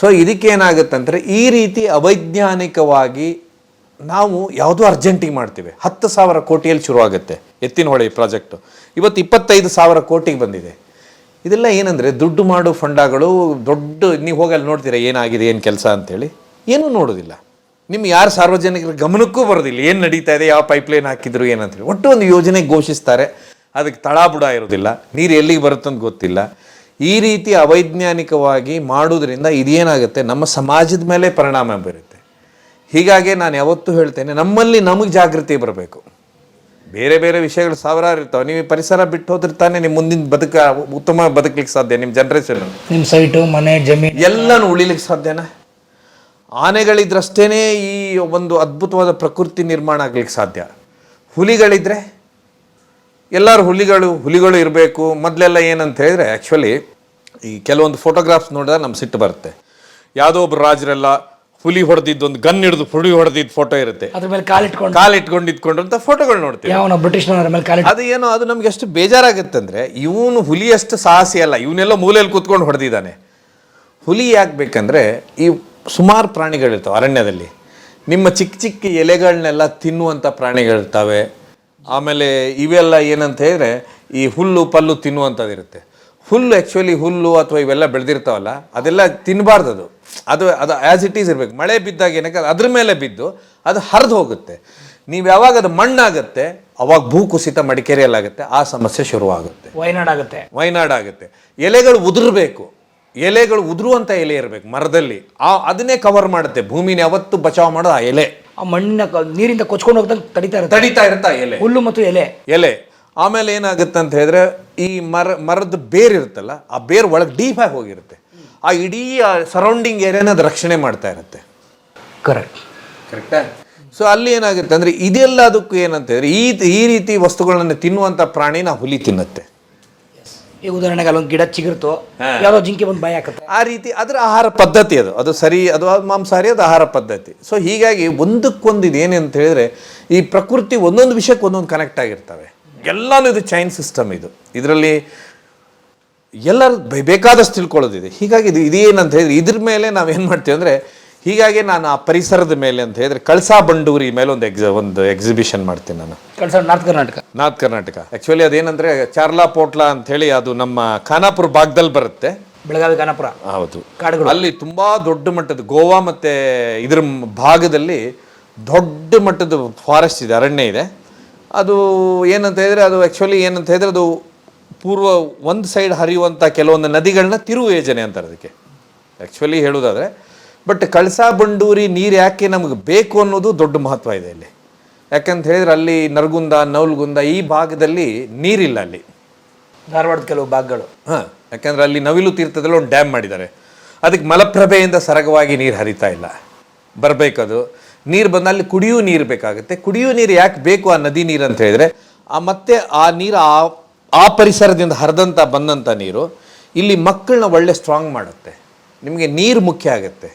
ಸೊ ಇದಕ್ಕೆ ಏನಾಗುತ್ತಂದ್ರೆ, ಈ ರೀತಿ ಅವೈಜ್ಞಾನಿಕವಾಗಿ ನಾವು ಯಾವುದೋ ಅರ್ಜೆಂಟಿಗೆ ಮಾಡ್ತೀವಿ. ಹತ್ತು ಸಾವಿರ ಕೋಟಿಯಲ್ಲಿ ಶುರುವಾಗುತ್ತೆ ಎತ್ತಿನ ಹೊಳೆ ಪ್ರಾಜೆಕ್ಟು. ಇವತ್ತು ಇಪ್ಪತ್ತೈದು ಸಾವಿರ ಕೋಟಿಗೆ ಬಂದಿದೆ. ಇದೆಲ್ಲ ಏನಂದರೆ, ದುಡ್ಡು ಮಾಡೋ ಫಂಡಗಳು ದೊಡ್ಡ, ನೀವು ಹೋಗಿ ಅಲ್ಲಿ ನೋಡ್ತೀರಾ ಏನಾಗಿದೆ, ಏನು ಕೆಲಸ ಅಂತೇಳಿ. ಏನೂ ನೋಡೋದಿಲ್ಲ. ನಿಮ್ಗೆ ಯಾರು ಸಾರ್ವಜನಿಕರ ಗಮನಕ್ಕೂ ಬರೋದಿಲ್ಲ. ಏನು ನಡೀತಾ ಇದೆ ಯಾವ ಪೈಪ್ಲೈನ್ ಹಾಕಿದ್ರು ಏನಂತೇಳಿ. ಒಟ್ಟು ಒಂದು ಯೋಜನೆ ಘೋಷಿಸ್ತಾರೆ. ಅದಕ್ಕೆ ತಳಾಬುಡ ಇರೋದಿಲ್ಲ. ನೀರು ಎಲ್ಲಿಗೆ ಬರುತ್ತಂತ ಗೊತ್ತಿಲ್ಲ. ಈ ರೀತಿ ಅವೈಜ್ಞಾನಿಕವಾಗಿ ಮಾಡೋದ್ರಿಂದ ಇದೇನಾಗುತ್ತೆ ನಮ್ಮ ಸಮಾಜದ ಮೇಲೆ ಪರಿಣಾಮ ಬೀರುತ್ತೆ. ಹೀಗಾಗಿ ನಾನು ಯಾವತ್ತೂ ಹೇಳ್ತೇನೆ ನಮ್ಮಲ್ಲಿ ನಮಗೆ ಜಾಗೃತಿ ಬರಬೇಕು. ಬೇರೆ ಬೇರೆ ವಿಷಯಗಳು ಸಾವಿರಾರು ಇರ್ತಾವೆ. ನೀವು ಪರಿಸರ ಬಿಟ್ಟು ಹೋದ್ರೆ ತಾನೇ ನಿಮ್ಮ ಮುಂದಿನ ಬದುಕ ಉತ್ತಮ ಬದುಕಲಿಕ್ಕೆ ಸಾಧ್ಯ ನಿಮ್ಮ ಜನ್ರೇಷನ್ ನಿಮ್ಮ ಸೈಟು ಮನೆ ಜಮೀನು. ಎಲ್ಲನೂ ಉಳಿಲಿಕ್ಕೆ ಸಾಧ್ಯನಾ? ಆನೆಗಳಿದ್ರಷ್ಟೇ ಈ ಒಂದು ಅದ್ಭುತವಾದ ಪ್ರಕೃತಿ ನಿರ್ಮಾಣ ಆಗ್ಲಿಕ್ಕೆ ಸಾಧ್ಯ. ಹುಲಿಗಳಿದ್ರೆ ಎಲ್ಲರೂ ಹುಲಿಗಳು ಹುಲಿಗಳು ಇರಬೇಕು. ಮೊದಲೆಲ್ಲ ಏನಂತ ಹೇಳಿದ್ರೆ ಆ್ಯಕ್ಚುಲಿ ಈ ಕೆಲವೊಂದು ಫೋಟೋಗ್ರಾಫ್ಸ್ ನೋಡಿದ್ರೆ ನಮ್ಮ ಸಿಟ್ಟು ಬರುತ್ತೆ. ಯಾವುದೋ ಒಬ್ರು ರಾಜರೆಲ್ಲ ಹುಲಿ ಹೊಡೆದಿದ್ದು ಒಂದು ಗನ್ ಹಿಡಿದು ಹುಲಿ ಹೊಡೆದಿದ್ದು ಫೋಟೋ ಇರುತ್ತೆ. ಅದ್ರ ಮೇಲೆ ಕಾಲಿಟ್ಕೊಂಡು ಕಾಲು ಇಟ್ಕೊಂಡು ಅಂತ ಫೋಟೋಗಳು ನೋಡ್ತೀವಿ. ಅದು ಏನೋ ಅದು ನಮ್ಗೆ ಎಷ್ಟು ಬೇಜಾರಾಗುತ್ತಂದ್ರೆ ಇವನು ಹುಲಿಯಷ್ಟು ಸಾಹಸಿ ಅಲ್ಲ. ಇವನೆಲ್ಲ ಮೂಲೆಯಲ್ಲಿ ಕೂತ್ಕೊಂಡು ಹೊಡೆದಿದ್ದಾನೆ. ಹುಲಿ ಯಾಕೆ ಬೇಕಂದ್ರೆ ಈ ಸುಮಾರು ಪ್ರಾಣಿಗಳಿರ್ತವೆ ಅರಣ್ಯದಲ್ಲಿ. ನಿಮ್ಮ ಚಿಕ್ಕ ಚಿಕ್ಕ ಎಲೆಗಳನ್ನೆಲ್ಲ ತಿನ್ನುವಂಥ ಪ್ರಾಣಿಗಳಿರ್ತವೆ. ಆಮೇಲೆ ಇವೆಲ್ಲ ಏನಂತ ಹೇಳಿದ್ರೆ ಈ ಹುಲ್ಲು ಪಲ್ಲು ತಿನ್ನುವಂಥದ್ದಿರುತ್ತೆ ಹುಲ್ಲು ಆ್ಯಕ್ಚುಲಿ ಹುಲ್ಲು ಅಥವಾ ಇವೆಲ್ಲ ಬೆಳೆದಿರ್ತಾವಲ್ಲ ಅದೆಲ್ಲ ತಿನ್ನಬಾರ್ದು ಅದು. ಅದು ಅದು ಆ್ಯಸ್ ಇಟ್ ಈಸ್ ಇರಬೇಕು. ಮಳೆ ಬಿದ್ದಾಗ ಏನಕ್ಕೆ ಅದ್ರ ಮೇಲೆ ಬಿದ್ದು ಅದು ಹರಿದು ಹೋಗುತ್ತೆ. ನೀವು ಯಾವಾಗ ಅದು ಮಣ್ಣಾಗುತ್ತೆ ಅವಾಗ ಭೂಕುಸಿತ ಮಡಿಕೇರಿಯಲ್ಲಾಗುತ್ತೆ ಆ ಸಮಸ್ಯೆ ಶುರುವಾಗುತ್ತೆ. ವಯನಾಡಾಗುತ್ತೆ ಆಗುತ್ತೆ. ವಯನಾಡ್ ಆಗುತ್ತೆ. ಎಲೆಗಳು ಉದುರಬೇಕು. ಎಲೆಗಳು ಉದುರುವಂಥ ಎಲೆ ಇರಬೇಕು ಮರದಲ್ಲಿ. ಆ ಅದನ್ನೇ ಕವರ್ ಮಾಡುತ್ತೆ. ಭೂಮಿನ ಯಾವತ್ತು ಬಚಾವ್ ಮಾಡೋದು ಆ ಎಲೆ. ಆ ಮಣ್ಣಿನ ಕ- ನೀರಿಂದ ಕೊಚ್ಕೊಂಡು ಹೋಗ್ದಂಗೆ ತಡಿತಾ ಇರುತ್ತೆ. ತಡಿತಾ ಇರುತ್ತೆ ಆ ಎಲೆ. ಹುಲ್ಲು ಮತ್ತು ಎಲೆ. ಎಲೆ. ಆಮೇಲೆ ಏನಾಗುತ್ತೆ ಅಂತ ಹೇಳಿದ್ರೆ ಈ ಮರ ಮರದ ಬೇರ್ ಇರುತ್ತಲ್ಲ ಆ ಬೇರ್ ಒಳಗೆ ಡೀಪ್ ಆಗಿ ಹೋಗಿರುತ್ತೆ. ಆ ಇಡೀ ಆ ಸರೌಂಡಿಂಗ್ ಏರಿಯಾನ ಅದು ರಕ್ಷಣೆ ಮಾಡ್ತಾ ಇರುತ್ತೆ. ಕರೆಕ್ಟ್ ಕರೆಕ್ಟಾ ಸೊ ಅಲ್ಲಿ ಏನಾಗುತ್ತೆ ಅಂದ್ರೆ ಇದೆಲ್ಲದಕ್ಕೂ ಏನಂತ ಹೇಳಿದ್ರೆ ಈ ಈ ರೀತಿ ವಸ್ತುಗಳನ್ನು ತಿನ್ನುವಂಥ ಪ್ರಾಣಿನ ಹುಲಿ ತಿನ್ನುತ್ತೆ. ಈಗ ಉದಾಹರಣೆಗೆ ಅಲ್ಲೊಂದು ಗಿಡ ಚಿಗುರ್ತು ಯಾವ್ದೋ ಜಿಂಕೆ ಬಂದು ಭಯ ಆಗುತ್ತೆ ಆ ರೀತಿ ಅದರ ಆಹಾರ ಪದ್ಧತಿ. ಅದು. ಅದು ಸರಿ ಅದು ಮಾಂಸಾಹಾರಿ ಅದು ಆಹಾರ ಪದ್ಧತಿ. ಸೊ ಹೀಗಾಗಿ ಒಂದಕ್ಕೊಂದು ಅಂತ ಹೇಳಿದ್ರೆ ಈ ಪ್ರಕೃತಿ ಒಂದೊಂದು ವಿಷಯಕ್ಕೆ ಒಂದೊಂದು ಕನೆಕ್ಟ್ ಆಗಿರ್ತವೆ. ಎಲ್ಲಾನು ಇದು ಚೈನ್ ಸಿಸ್ಟಮ್ ಇದು. ಇದರಲ್ಲಿ ಎಲ್ಲರೂ ಬೆ- ಬೇಕಾದಷ್ಟು ತಿಳ್ಕೊಳ್ಳೋದಿದೆ. ಹೀಗಾಗಿ ಇದು ಇದೇನಂತ ಹೇಳಿದ್ರೆ ಇದ್ರ ಮೇಲೆ ನಾವೇನು ಮಾಡ್ತೀವಿ ಅಂದರೆ ಹೀಗಾಗಿ ನಾನು ಆ ಪರಿಸರದ ಮೇಲೆ ಅಂತ ಹೇಳಿದ್ರೆ ಕಳಸಾ ಬಂಡೂರಿ ಮೇಲೆ ಒಂದು ಎಕ್ಸ ಒಂದು ಎಕ್ಸಿಬಿಷನ್ ಮಾಡ್ತೀನಿ ನಾನು. ಕಳ್ಸ north Karnataka. North Karnataka. Actually ಅದೇನಂದ್ರೆ ಚಾರ್ಲಾ ಪೋಟ್ಲಾ ಅಂತ ಹೇಳಿ ಅದು ನಮ್ಮ ಖಾನಾಪುರ ಭಾಗದಲ್ಲಿ ಬರುತ್ತೆ. ಬೆಳಗಾವಿ ಖಾನಾಪುರ. ಹೌದು. ಕಾಡುಗಳು. ಅಲ್ಲಿ ತುಂಬಾ ದೊಡ್ಡ ಮಟ್ಟದ ಗೋವಾ ಮತ್ತೆ ಇದ್ರ ಭಾಗದಲ್ಲಿ ದೊಡ್ಡ ಮಟ್ಟದ ಫಾರೆಸ್ಟ್ ಇದೆ ಅರಣ್ಯ ಇದೆ. ಅದು ಏನಂತ ಹೇಳಿದ್ರೆ ಅದು ಆ್ಯಕ್ಚುಲಿ ಏನಂತ ಹೇಳಿದ್ರೆ ಅದು ಪೂರ್ವ ಒಂದು ಸೈಡ್ ಹರಿಯುವಂಥ ಕೆಲವೊಂದು ನದಿಗಳನ್ನ ತಿರುವು ಯೋಜನೆ ಅಂತಾರೆ ಅದಕ್ಕೆ. ಆ್ಯಕ್ಚುಲಿ ಹೇಳೋದಾದ್ರೆ ಬಟ್ ಕಳಸಾ ಬಂಡೂರಿ ನೀರು ಯಾಕೆ ನಮಗೆ ಬೇಕು ಅನ್ನೋದು ದೊಡ್ಡ ಮಹತ್ವ ಇದೆ ಇಲ್ಲಿ. ಯಾಕಂತ ಹೇಳಿದ್ರೆ ಅಲ್ಲಿ ನರಗುಂದ ನವಲ್ಗುಂದ ಈ ಭಾಗದಲ್ಲಿ ನೀರಿಲ್ಲ ಅಲ್ಲಿ. ಧಾರವಾಡದ ಕೆಲವು ಭಾಗಗಳು. ಹಾಂ ಯಾಕಂದರೆ ಅಲ್ಲಿ ನವಿಲು ತೀರ್ಥದಲ್ಲಿ ಒಂದು ಡ್ಯಾಮ್ ಮಾಡಿದ್ದಾರೆ. ಅದಕ್ಕೆ ಮಲಪ್ರಭೆಯಿಂದ ಸರಗವಾಗಿ ನೀರು ಹರಿತಾ ಇಲ್ಲ. ಬರಬೇಕದು. ನೀರು ಬಂದ ಅಲ್ಲಿ ಕುಡಿಯೂ ನೀರು ಬೇಕಾಗುತ್ತೆ. ಕುಡಿಯೂ ನೀರು ಯಾಕೆ ಬೇಕು ಆ ನದಿ ನೀರು ಅಂತ ಹೇಳಿದರೆ ಆ ಮತ್ತೆ ಆ ನೀರು ಆ ಆ ಪರಿಸರದಿಂದ ಹರಿದಂಥ ಬಂದಂಥ ನೀರು ಇಲ್ಲಿ ಮಕ್ಕಳನ್ನ ಒಳ್ಳೆ ಸ್ಟ್ರಾಂಗ್ ಮಾಡುತ್ತೆ. ನಿಮಗೆ ನೀರು ಮುಖ್ಯ ಆಗುತ್ತೆ.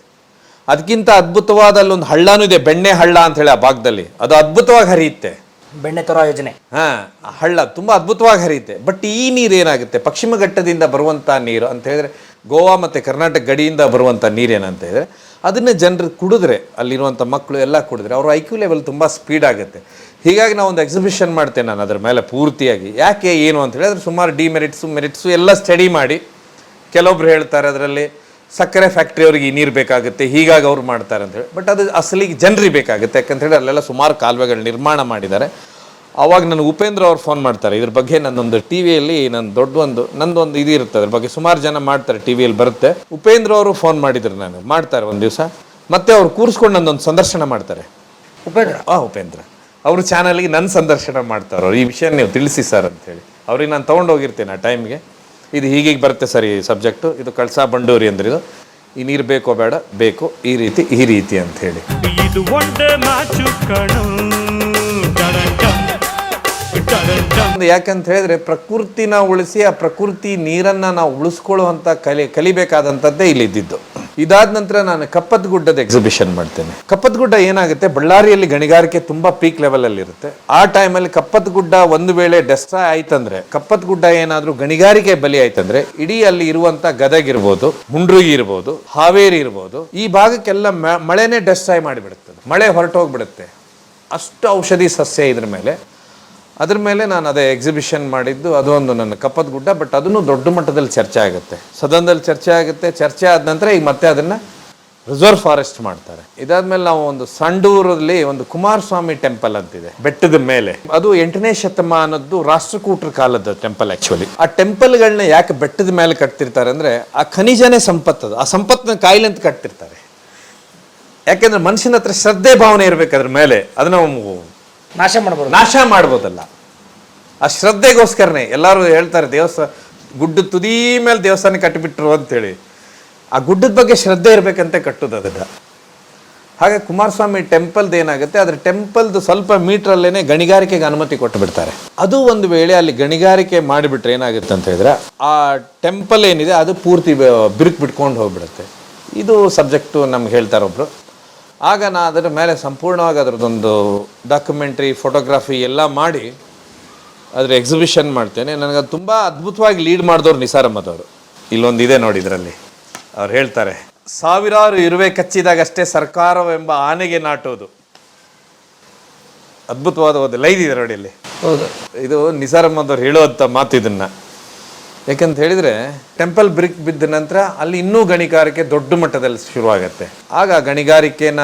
ಅದಕ್ಕಿಂತ ಅದ್ಭುತವಾದ ಅಲ್ಲೊಂದು ಹಳ್ಳನೂ ಇದೆ ಬೆಣ್ಣೆ ಹಳ್ಳ ಅಂತ ಹೇಳಿ ಆ ಭಾಗದಲ್ಲಿ. ಅದು ಅದ್ಭುತವಾಗಿ ಹರಿಯುತ್ತೆ. ಬೆಣ್ಣೆ ತರ ಯೋಜನೆ. ಹಾ ಹಳ್ಳ ತುಂಬ ಅದ್ಭುತವಾಗಿ ಹರಿಯುತ್ತೆ. ಬಟ್ ಈ ನೀರು ಏನಾಗುತ್ತೆ? ಪಶ್ಚಿಮ ಘಟ್ಟದಿಂದ ಬರುವಂಥ ನೀರು ಅಂತ ಹೇಳಿದ್ರೆ ಗೋವಾ ಮತ್ತು ಕರ್ನಾಟಕ ಗಡಿಯಿಂದ ಬರುವಂಥ ನೀರೇನಂತ ಹೇಳಿದ್ರೆ ಅದನ್ನ ಜನರು ಕುಡಿದ್ರೆ ಅಲ್ಲಿರುವಂಥ ಮಕ್ಕಳು ಎಲ್ಲ ಕುಡಿದ್ರೆ ಅವ್ರ ಐ ಕ್ಯೂ ಲೆವೆಲ್ ತುಂಬ ಸ್ಪೀಡ್ ಆಗುತ್ತೆ. ಹೀಗಾಗಿ ನಾವು ಒಂದು ಎಕ್ಸಿಬಿಷನ್ ಮಾಡ್ತೇನೆ ನಾನು ಅದ್ರ ಮೇಲೆ ಪೂರ್ತಿಯಾಗಿ. ಯಾಕೆ ಏನು ಅಂತ ಹೇಳಿದ್ರೆ ಸುಮಾರು ಡಿಮೆರಿಟ್ಸು ಮೆರಿಟ್ಸು ಎಲ್ಲ ಸ್ಟಡಿ ಮಾಡಿ ಕೆಲವೊಬ್ರು ಹೇಳ್ತಾರೆ ಅದರಲ್ಲಿ ಸಕ್ಕರೆ ಫ್ಯಾಕ್ಟ್ರಿ ಅವ್ರಿಗೆ ಈ ನೀರು ಬೇಕಾಗುತ್ತೆ ಹೀಗಾಗಿ ಅವ್ರು ಮಾಡ್ತಾರೆ ಅಂತ ಹೇಳಿ. ಬಟ್ ಅದು ಅಸಲಿಗೆ ಜನರಿಗೆ ಬೇಕಾಗುತ್ತೆ ಯಾಕಂತ ಹೇಳಿ ಅಲ್ಲೆಲ್ಲ ಸುಮಾರು ಕಾಲುವೆಗಳು ನಿರ್ಮಾಣ ಮಾಡಿದ್ದಾರೆ. ಅವಾಗ ನನ್ನ ಉಪೇಂದ್ರ ಅವ್ರು ಫೋನ್ ಮಾಡ್ತಾರೆ ಇದ್ರ ಬಗ್ಗೆ ನನ್ನೊಂದು ಟಿ ವಿಯಲ್ಲಿ ನನ್ನ ದೊಡ್ಡ ಒಂದು ನಂದೊಂದು ಇದು ಇರುತ್ತೆ ಅದ್ರ ಬಗ್ಗೆ ಸುಮಾರು ಜನ ಮಾಡ್ತಾರೆ ಟಿ ವಿಯಲ್ಲಿ ಬರುತ್ತೆ. ಉಪೇಂದ್ರ ಅವರು ಫೋನ್ ಮಾಡಿದ್ರು ನಾನು ಮಾಡ್ತಾರೆ ಒಂದು ದಿವಸ. ಮತ್ತೆ ಅವ್ರು ಕೂರಿಸ್ಕೊಂಡು ನನ್ನೊಂದು ಸಂದರ್ಶನ ಮಾಡ್ತಾರೆ. ಉಪೇಂದ್ರ? ಆ ಉಪೇಂದ್ರ. ಅವರು ಚಾನಲ್ಗೆ ನನ್ನ ಸಂದರ್ಶನ ಮಾಡ್ತಾರೆ ಅವ್ರು. ಈ ವಿಷಯ ನೀವು ತಿಳಿಸಿ ಸರ್ ಅಂತೇಳಿ ಅವ್ರಿಗೆ ನಾನು ತೊಗೊಂಡೋಗಿರ್ತೀನಿ ಆ ಟೈಮ್ಗೆ ಇದು ಹೀಗೀಗೆ ಬರುತ್ತೆ ಸರ್ ಈ ಸಬ್ಜೆಕ್ಟು. ಇದು ಕಳಸಾ ಬಂಡೂರಿ ಅಂದ್ರೆ ಇದು. ಈ ನೀರು ಬೇಕೋ ಬೇಡ ಬೇಕು. ಈ ರೀತಿ ಈ ರೀತಿ ಅಂತ ಹೇಳಿ. ಇದು ಒಂದೇ ಕಣು. ಯಾಕಂತ ಹೇಳಿದ್ರೆ ಪ್ರಕೃತಿನ ಉಳಿಸಿ ಆ ಪ್ರಕೃತಿ ನೀರನ್ನ ನಾವು ಉಳಿಸ್ಕೊಳ್ಳುವಂತ ಕಲಿ ಕಲಿಬೇಕಾದಂಥದ್ದೇ ಇಲ್ಲಿದ್ದು ಇದ್ದಿದ್ದು ಇದಾದ ನಂತರ ನಾನು ಕಪ್ಪತ್ಗುಡ್ಡದ ಎಕ್ಸಿಬಿಷನ್ ಮಾಡ್ತೇನೆ. ಕಪ್ಪತ್ಗುಡ್ಡ ಏನಾಗುತ್ತೆ? ಬಳ್ಳಾರಿಯಲ್ಲಿ ಗಣಿಗಾರಿಕೆ ತುಂಬಾ ಪೀಕ್ ಲೆವೆಲ್ ಅಲ್ಲಿ ಇರುತ್ತೆ. ಆ ಟೈಮಲ್ಲಿ ಕಪ್ಪತ್ ಗುಡ್ಡ ಒಂದು ವೇಳೆ ಡೆಸ್ಟ್ರಾಯ್ ಆಯ್ತಂದ್ರೆ ಕಪ್ಪತ್ ಗುಡ್ಡ ಏನಾದ್ರೂ ಗಣಿಗಾರಿಕೆ ಬಲಿ ಆಯ್ತಂದ್ರೆ, ಇಡೀ ಅಲ್ಲಿ ಇರುವಂತ ಗದಗ್ ಇರ್ಬೋದು ಮುಂಡ್ರುಗಿ ಇರ್ಬೋದು, ಹಾವೇರಿ ಇರ್ಬೋದು, ಈ ಭಾಗಕ್ಕೆಲ್ಲ ಮಳೆನೆ ಮಳೆನೇ ಡೆಸ್ಟ್ರಾಯ್ ಮಾಡಿಬಿಡುತ್ತದೆ. ಮಳೆ ಹೊರಟೋಗ್ಬಿಡುತ್ತೆ. ಅಷ್ಟು ಔಷಧಿ ಸಸ್ಯ ಇದ್ರ ಮೇಲೆ. ಅದ್ರ ಮೇಲೆ ನಾನು ಅದೇ ಎಕ್ಸಿಬಿಷನ್ ಮಾಡಿದ್ದು, ಅದು ಒಂದು ನನ್ನ ಕಪ್ಪದ ಗುಡ್ಡ ಬಟ್ ಅದನ್ನು ದೊಡ್ಡ ಮಟ್ಟದಲ್ಲಿ ಚರ್ಚೆ ಆಗುತ್ತೆ. ಸದನದಲ್ಲಿ ಚರ್ಚೆ ಆಗುತ್ತೆ. ಚರ್ಚೆ ಆದ ನಂತರ ಈಗ ಮತ್ತೆ ಅದನ್ನು ರಿಸರ್ವ್ ಫಾರೆಸ್ಟ್ ಮಾಡ್ತಾರೆ. ಇದಾದ್ಮೇಲೆ ನಾವು ಒಂದು ಸಂಡೂರಲ್ಲಿ ಒಂದು ಕುಮಾರಸ್ವಾಮಿ ಟೆಂಪಲ್ ಅಂತಿದೆ, ಬೆಟ್ಟದ ಮೇಲೆ. ಅದು ಎಂಟನೇ ಶತಮಾನದ್ದು ರಾಷ್ಟ್ರಕೂಟರ ಕಾಲದ ಟೆಂಪಲ್ ಆಕ್ಚುಲಿ ಆ ಟೆಂಪಲ್ಗಳನ್ನ ಯಾಕೆ ಬೆಟ್ಟದ ಮೇಲೆ ಕಟ್ತಿರ್ತಾರೆ ಅಂದ್ರೆ, ಆ ಖನಿಜನೇ ಸಂಪತ್ತದು ಆ ಸಂಪತ್ತನ್ನ ಕಾಯಿಲೆ ಅಂತ ಕಟ್ತಿರ್ತಾರೆ. ಯಾಕೆಂದ್ರೆ ಮನುಷ್ಯನ ಹತ್ರ ಶ್ರದ್ಧೆ ಭಾವನೆ ಇರ್ಬೇಕು ಅದ್ರ ಮೇಲೆ. ಅದನ್ನ ನಾಶ ಮಾಡ್ಬೋದು. ನಾಶ ಮಾಡ್ಬೋದಲ್ಲ. ಆ ಶ್ರದ್ಧೆಗೋಸ್ಕರನೇ ಎಲ್ಲರೂ ಹೇಳ್ತಾರೆ ದೇವಸ್ಥಾನ ಗುಡ್ಡದ ತುದಿ ಮೇಲೆ ದೇವಸ್ಥಾನ ಕಟ್ಟಿಬಿಟ್ರು ಅಂತೇಳಿ. ಆ ಗುಡ್ಡದ ಬಗ್ಗೆ ಶ್ರದ್ಧೆ ಇರಬೇಕಂತೆ ಕಟ್ಟೋದು ಅದನ್ನು. ಹಾಗೆ ಕುಮಾರಸ್ವಾಮಿ ಟೆಂಪಲ್ದು ಏನಾಗುತ್ತೆ ಅದ್ರ ಟೆಂಪಲ್ದು ಸ್ವಲ್ಪ ಮೀಟ್ರಲ್ಲೇ ಗಣಿಗಾರಿಕೆಗೆ ಅನುಮತಿ ಕೊಟ್ಟು ಬಿಡ್ತಾರೆ. ಅದು ಒಂದು ವೇಳೆ ಅಲ್ಲಿ ಗಣಿಗಾರಿಕೆ ಮಾಡಿಬಿಟ್ರೆ ಏನಾಗುತ್ತೆ ಅಂತ ಹೇಳಿದ್ರೆ, ಆ ಟೆಂಪಲ್ ಏನಿದೆ, ಅದು ಪೂರ್ತಿ ಬಿರುಕು ಬಿಟ್ಕೊಂಡು ಹೋಗ್ಬಿಡುತ್ತೆ. ಇದು ಸಬ್ಜೆಕ್ಟು ನಮ್ಗೆ ಹೇಳ್ತಾರೆ ಒಬ್ರು ಆಗ ನಾ ಅದರ ಮೇಲೆ ಸಂಪೂರ್ಣವಾಗಿ ಅದರದ್ದೊಂದು ಡಾಕ್ಯುಮೆಂಟ್ರಿ ಫೋಟೋಗ್ರಾಫಿ ಎಲ್ಲ ಮಾಡಿ ಅದರ ಎಕ್ಸಿಬಿಷನ್ ಮಾಡ್ತೇನೆ. ನನಗೆ ಅದು ತುಂಬ ಅದ್ಭುತವಾಗಿ ಲೀಡ್ ಮಾಡಿದವರು ನಿಸಾರಮ್ಮದವರು. ಅಹ್ಮದ್ ಅವರು ಇಲ್ಲೊಂದು ಇದೆ ನೋಡಿ ಇದರಲ್ಲಿ. ಅವ್ರು ಹೇಳ್ತಾರೆ ಸಾವಿರಾರು ಇರುವೆ ಕಚ್ಚಿದಾಗಷ್ಟೇ ಸರ್ಕಾರವೆಂಬ ಆನೆಗೆ ನಾಟೋದು. ಅದ್ಭುತವಾದ ಒಂದು ಲೈನ್ ಇದೆ ನೋಡಿ ಇಲ್ಲಿ. ಹೌದು. ಇದು ನಿಸಾರಮ್ಮದವ್ರು ಹೇಳುವಂಥ ಮಾತು ಇದನ್ನ. ಯಾಕಂತ ಹೇಳಿದ್ರೆ ಟೆಂಪಲ್ ಬ್ರಿಕ್ ಬಿದ್ದ ನಂತರ ಅಲ್ಲಿ ಇನ್ನೂ ಗಣಿಗಾರಿಕೆ ದೊಡ್ಡ ಮಟ್ಟದಲ್ಲಿ ಶುರುವಾಗತ್ತೆ. ಆಗ ಗಣಿಗಾರಿಕೆನ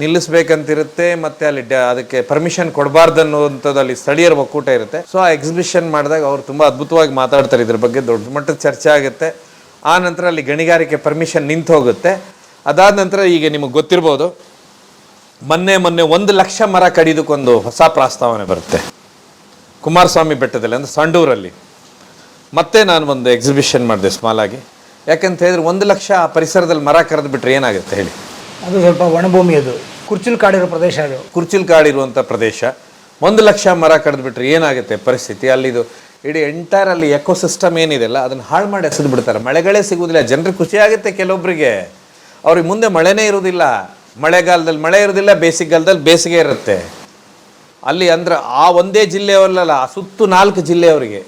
ನಿಲ್ಲಿಸ್ಬೇಕಂತಿರುತ್ತೆ ಮತ್ತೆ ಅಲ್ಲಿ ಅದಕ್ಕೆ ಪರ್ಮಿಷನ್ ಕೊಡಬಾರ್ದು ಅನ್ನುವಂಥದ್ದು ಅಲ್ಲಿ ಸ್ಥಳೀಯರ ಒಕ್ಕೂಟ ಇರುತ್ತೆ. ಸೊ ಆ ಎಕ್ಸಿಬಿಷನ್ ಮಾಡಿದಾಗ ಅವ್ರು ತುಂಬಾ ಅದ್ಭುತವಾಗಿ ಮಾತಾಡ್ತಾರೆ ಇದ್ರ ಬಗ್ಗೆ. ದೊಡ್ಡ ಮಟ್ಟದ ಚರ್ಚೆ ಆಗುತ್ತೆ. ಆ ನಂತರ ಅಲ್ಲಿ ಗಣಿಗಾರಿಕೆ ಪರ್ಮಿಷನ್ ನಿಂತು ಹೋಗುತ್ತೆ. ಅದಾದ ನಂತರ ಈಗ ನಿಮಗೆ ಗೊತ್ತಿರ್ಬೋದು, ಮೊನ್ನೆ ಮೊನ್ನೆ ಒಂದು ಲಕ್ಷ ಮರ ಕಡಿದಕ್ಕೊಂದು ಹೊಸ ಪ್ರಸ್ತಾವನೆ ಬರುತ್ತೆ. ಕುಮಾರಸ್ವಾಮಿ ಬೆಟ್ಟದಲ್ಲಿ, ಅಂದ್ರೆ ಸಂಡೂರಲ್ಲಿ. ಮತ್ತೆ ನಾನು ಒಂದು ಎಕ್ಸಿಬಿಷನ್ ಮಾಡಿದೆ ಸ್ಮಾಲ್ ಆಗಿ. ಯಾಕಂತ ಹೇಳಿದ್ರೆ ಒಂದು ಲಕ್ಷ ಆ ಪರಿಸರದಲ್ಲಿ ಮರ ಕರೆದು ಬಿಟ್ರೆ ಏನಾಗುತ್ತೆ ಹೇಳಿ? ಅದು ಸ್ವಲ್ಪ ಒಣಭೂಮಿ ಅದು. ಕುರ್ಚಿಲ್ ಕಾಡಿರೋ ಪ್ರದೇಶ ಅದು. ಕುರ್ಚಿಲ್ ಕಾಡಿರುವಂಥ ಪ್ರದೇಶ. ಒಂದು ಲಕ್ಷ ಮರ ಕಡ್ದು ಬಿಟ್ರೆ ಏನಾಗುತ್ತೆ ಪರಿಸ್ಥಿತಿ? ಅಲ್ಲಿದು ಇಡೀ ಎಂಟೈರ್ ಅಲ್ಲಿ ಎಕೋಸಿಸ್ಟಮ್ ಏನಿದೆಲ್ಲ ಅದನ್ನು ಹಾಳು ಮಾಡಿ ಎಸೆದು ಬಿಡ್ತಾರೆ. ಮಳೆಗಳೇ ಸಿಗುವುದಿಲ್ಲ ಜನರಿಗೆ ಖುಷಿಯಾಗುತ್ತೆ ಕೆಲವೊಬ್ಬರಿಗೆ ಅವ್ರಿಗೆ ಮುಂದೆ ಮಳೆನೇ ಇರುವುದಿಲ್ಲ. ಮಳೆಗಾಲದಲ್ಲಿ ಮಳೆ ಇರುವುದಿಲ್ಲ ಬೇಸಿಗೆಗಾಲದಲ್ಲಿ ಬೇಸಿಗೆ ಇರುತ್ತೆ. ಅಲ್ಲಿ ಅಂದ್ರೆ ಆ ಒಂದೇ ಜಿಲ್ಲೆಯವರಲ್ಲ ಆ ಸುತ್ತು ನಾಲ್ಕು ಜಿಲ್ಲೆಯವರಿಗೆ.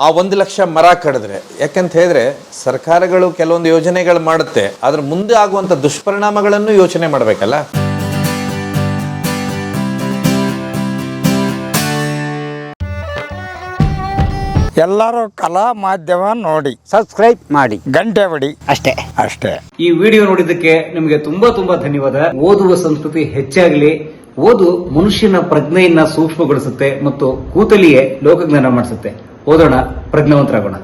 ಆ ಒಂದು ಲಕ್ಷ ಮರ ಕಡಿದ್ರೆ ಯಾಕಂತ ಹೇಳಿದ್ರೆ ಸರ್ಕಾರಗಳು ಕೆಲವೊಂದು ಯೋಜನೆಗಳು ಮಾಡುತ್ತೆ ಅದ್ರ ಮುಂದೆ ಆಗುವಂಥ ದುಷ್ಪರಿಣಾಮಗಳನ್ನು ಯೋಚನೆ ಮಾಡಬೇಕಲ್ಲ? ಎಲ್ಲರೂ ಕಲಾ ಮಾಧ್ಯಮ ನೋಡಿ. ಸಬ್ಸ್ಕ್ರೈಬ್ ಮಾಡಿ. ಗಂಟೆ ಬಡಿ. ಅಷ್ಟೇ. ಅಷ್ಟೇ. ಈ ವಿಡಿಯೋ ನೋಡಿದ್ದಕ್ಕೆ ನಿಮಗೆ ತುಂಬಾ ತುಂಬಾ ಧನ್ಯವಾದ. ಓದುವ ಸಂಸ್ಕೃತಿ ಹೆಚ್ಚಾಗಲಿ ಓದು ಮನುಷ್ಯನ ಪ್ರಜ್ಞೆಯನ್ನ ಸೂಕ್ಷ್ಮಗೊಳಿಸುತ್ತೆ ಮತ್ತು ಕೂತಲಿಯೇ ಲೋಕಜ್ಞಾನ ಮಾಡಿಸುತ್ತೆ. ಓದೋಣ ಪ್ರಜ್ಞಾವಂತರಾಗೋಣ.